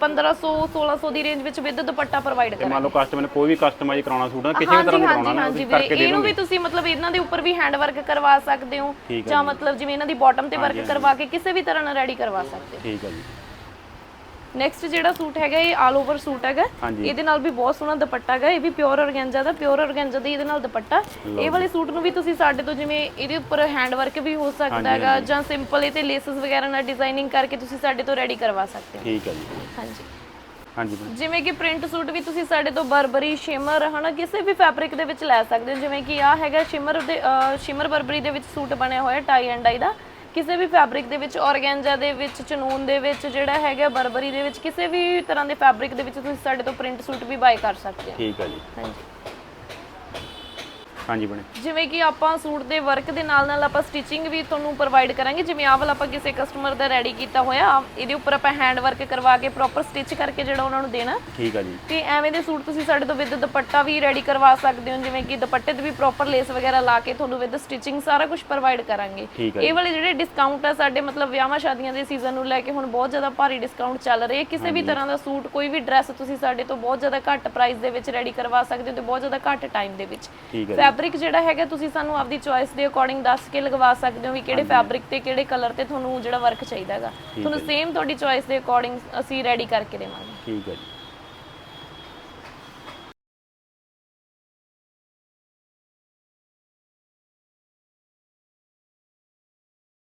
1500 1600 ਦੀ ਰੇਂਜ ਵਿੱਚ ਵਿਦ ਦੁਪੱਟਾ ਪ੍ਰੋਵਾਈਡ ਤੇ ਮੰਨ ਲਓ ਕਸਟਮਰ ਨੇ ਕੋਈ ਵੀ ਕਸਟਮਾਈਜ਼ ਕਰਾਉਣਾ ਸੂਟ ਆ ਕਿਸੇ ਵੀ ਤਰ੍ਹਾਂ ਦਾ ਕਰਾਉਣਾ ਤੁਸੀਂ ਕਰਕੇ ਵੀਰੇ। ਦੇ ਇਹਨੂੰ ਵੀ ਤੁਸੀਂ ਮਤਲਬ ਇਹਨਾਂ ਦੇ ਉੱਪਰ ਵੀ ਹੈਂਡ ਵਰਕ ਕਰਵਾ ਸਕਦੇ ਹੋ ਠੀਕ ਹੈ ਜਾਂ ਮਤਲਬ ਜਿਵੇਂ ਇਹਨਾਂ ਦੀ ਬਾਟਮ ਤੇ ਵਰਕ ਕਰਵਾ ਕੇ ਕਿਸੇ ਵੀ ਤਰ੍ਹਾਂ ਨਾਲ ਰੈਡੀ ਕਰਵਾ ਸਕਦੇ ਹੋ। ਠੀਕ ਹੈ ਜੀ। ਨੈਕਸਟ ਜਿਹੜਾ ਸੂਟ ਹੈਗਾ ਇਹ ਆਲ ਓਵਰ ਸੂਟ ਹੈਗਾ। ਇਹਦੇ ਨਾਲ ਵੀ ਬਹੁਤ ਸੋਹਣਾ ਦੁਪੱਟਾ ਹੈਗਾ ਇਹ ਵੀ ਪਿਓਰ ਔਰਗੈਂਜਾ ਦਾ ਪਿਓਰ ਔਰਗੈਂਜਾ ਦਾ ਇਹਦੇ ਨਾਲ ਦੁਪੱਟਾ। ਇਹ ਵਾਲੇ ਸੂਟ ਨੂੰ ਵੀ ਤੁਸੀਂ ਸਾਡੇ ਤੋਂ ਜਿਵੇਂ ਇਹਦੇ ਉੱਪਰ ਹੈਂਡ ਵਰਕ ਵੀ ਹੋ ਸਕਦਾ ਹੈਗਾ ਜਾਂ ਸਿੰਪਲ ਇਹ ਤੇ ਲੇਸਸ ਵਗੈਰਾ ਨਾਲ ਡਿਜ਼ਾਈਨਿੰਗ ਕਰਕੇ ਤੁਸੀਂ ਸਾਡੇ ਤੋਂ ਰੈਡੀ ਕਰਵਾ ਸਕਦੇ ਹੋ। ਠੀਕ ਹੈ ਜੀ। ਹਾਂਜੀ। ਜਿਵੇਂ ਕਿ ਪ੍ਰਿੰਟ ਸੂਟ ਵੀ ਤੁਸੀਂ ਸਾਡੇ ਤੋਂ ਬਰਬਰੀ ਸ਼ਿਮਰ ਹਨਾ ਕਿਸੇ ਵੀ ਫੈਬਰਿਕ ਦੇ ਵਿੱਚ ਲੈ ਸਕਦੇ ਹੋ। ਜਿਵੇਂ ਕਿ ਆ ਹੈਗਾ ਸ਼ਿਮਰ ਦੇ ਸ਼ਿਮਰ ਬਰਬਰੀ ਦੇ ਵਿੱਚ ਸੂਟ ਬਣਿਆ ਹੋਇਆ ਟਾਈ ਐਂਡ ਡਾਈ ਦਾ। ਕਿਸੇ ਵੀ ਫੈਬਰਿਕ ਦੇ ਵਿੱਚ ਔਰਗੈਂਜਾ ਦੇ ਵਿੱਚ ਚਨੂਨ ਦੇ ਵਿੱਚ ਜਿਹੜਾ ਹੈਗਾ ਬਰਬਰੀ ਦੇ ਵਿੱਚ ਕਿਸੇ ਵੀ ਤਰ੍ਹਾਂ ਦੇ ਫੈਬਰਿਕ ਦੇ ਵਿੱਚ ਤੁਸੀਂ ਸਾਡੇ ਤੋਂ ਪ੍ਰਿੰਟ ਸੂਟ ਵੀ ਬਾਈ ਕਰ ਸਕਦੇ ਹੋ। ਠੀਕ ਹੈ ਜੀ। ਹਾਂਜੀ। ਹਾਂਜੀ ਬਣੇ। ਜਿਵੇਂ ਕਿ ਆਪਾਂ ਸੂਟ ਦੇ ਵਰਕ ਦੇ ਨਾਲ ਨਾਲ ਆਪਾਂ ਸਟਿਚਿੰਗ ਵੀ ਤੁਹਾਨੂੰ ਪ੍ਰੋਵਾਈਡ ਕਰਾਂਗੇ। ਜਿਵੇਂ ਆਹ ਵਾਲਾ ਆਪਾਂ ਕਿਸੇ ਕਸਟਮਰ ਦਾ ਰੈਡੀ ਕੀਤਾ ਹੋਇਆ ਆਹ ਇਹਦੇ ਉੱਪਰ ਆਪਾਂ ਹੈਂਡ ਵਰਕ ਕਰਵਾ ਕੇ ਪ੍ਰੋਪਰ ਸਟਿਚ ਕਰਕੇ ਜਿਹੜਾ ਉਹਨਾਂ ਨੂੰ ਦੇਣਾ। ਠੀਕ ਹੈ ਜੀ। ਤੇ ਐਵੇਂ ਦੇ ਸੂਟ ਤੁਸੀਂ ਸਾਡੇ ਤੋਂ ਵਿਦ ਦੁਪੱਟਾ ਵੀ ਰੈਡੀ ਕਰਵਾ ਸਕਦੇ ਹੋ ਜਿਵੇਂ ਕਿ ਦੁਪੱਟੇ ਤੇ ਵੀ ਪ੍ਰੋਪਰ ਲੇਸ ਵਗੈਰਾ ਲਾ ਕੇ ਤੁਹਾਨੂੰ ਵਿਦ ਸਟਿਚਿੰਗ ਸਾਰਾ ਕੁਝ ਪ੍ਰੋਵਾਈਡ ਕਰਾਂਗੇ। ਠੀਕ ਇਹ ਵਾਲੇ ਜਿਹੜੇ ਡਿਸਕਾਊਂਟ ਆ ਸਾਡੇ ਮਤਲਬ ਵਿਆਹਾਂ ਸ਼ਾਦੀਆਂ ਦੇ ਸੀਜ਼ਨ ਨੂੰ ਲੈ ਕੇ ਹੁਣ ਬਹੁਤ ਜ਼ਿਆਦਾ ਭਾਰੀ ਡਿਸਕਾਊਂਟ ਚੱਲ ਰਹੇ ਕਿਸੇ ਵੀ ਤਰ੍ਹਾਂ ਦਾ ਸੂਟ ਕੋਈ ਵੀ ਡਰੈਸ ਤੁਸੀਂ ਸਾਡੇ ਤੋਂ ਬਹੁਤ ਜ਼ਿਆਦਾ ਘੱਟ ਪ੍ਰਾਈਸ ਦੇ ਵਿੱਚ ਰੈਡੀ ਕਰਵਾ ਸਕਦੇ ਹੋ ਤੇ ਬਹੁਤ ਜ਼ਿਆਦਾ ਘੱਟ ਟਾਈਮ ਦੇ ਵਿੱਚ। ਠੀਕ ਹੈ ਜੀ। ਫੈਬਰਿਕ ਜਿਹੜਾ ਹੈਗਾ ਤੁਸੀਂ ਸਾਨੂੰ ਆਪਦੀ ਚੁਆਇਸ ਦੇ ਅਕੋਰਡਿੰਗ ਦੱਸ ਕੇ ਲਗਵਾ ਸਕਦੇ ਹੋ ਵੀ ਕਿਹੜੇ ਫੈਬਰਿਕ ਤੇ ਕਿਹੜੇ ਕਲਰ ਤੇ ਤੁਹਾਨੂੰ ਜਿਹੜਾ ਵਰਕ ਚਾਹੀਦਾ ਹੈਗਾ। ਤੁਹਾਨੂੰ ਸੇਮ ਤੁਹਾਡੀ ਚੁਆਇਸ ਦੇ ਅਕੋਰਡਿੰਗ ਅਸੀਂ ਰੈਡੀ ਕਰਕੇ ਦੇਵਾਂਗੇ। ਠੀਕ ਹੈ ਜੀ।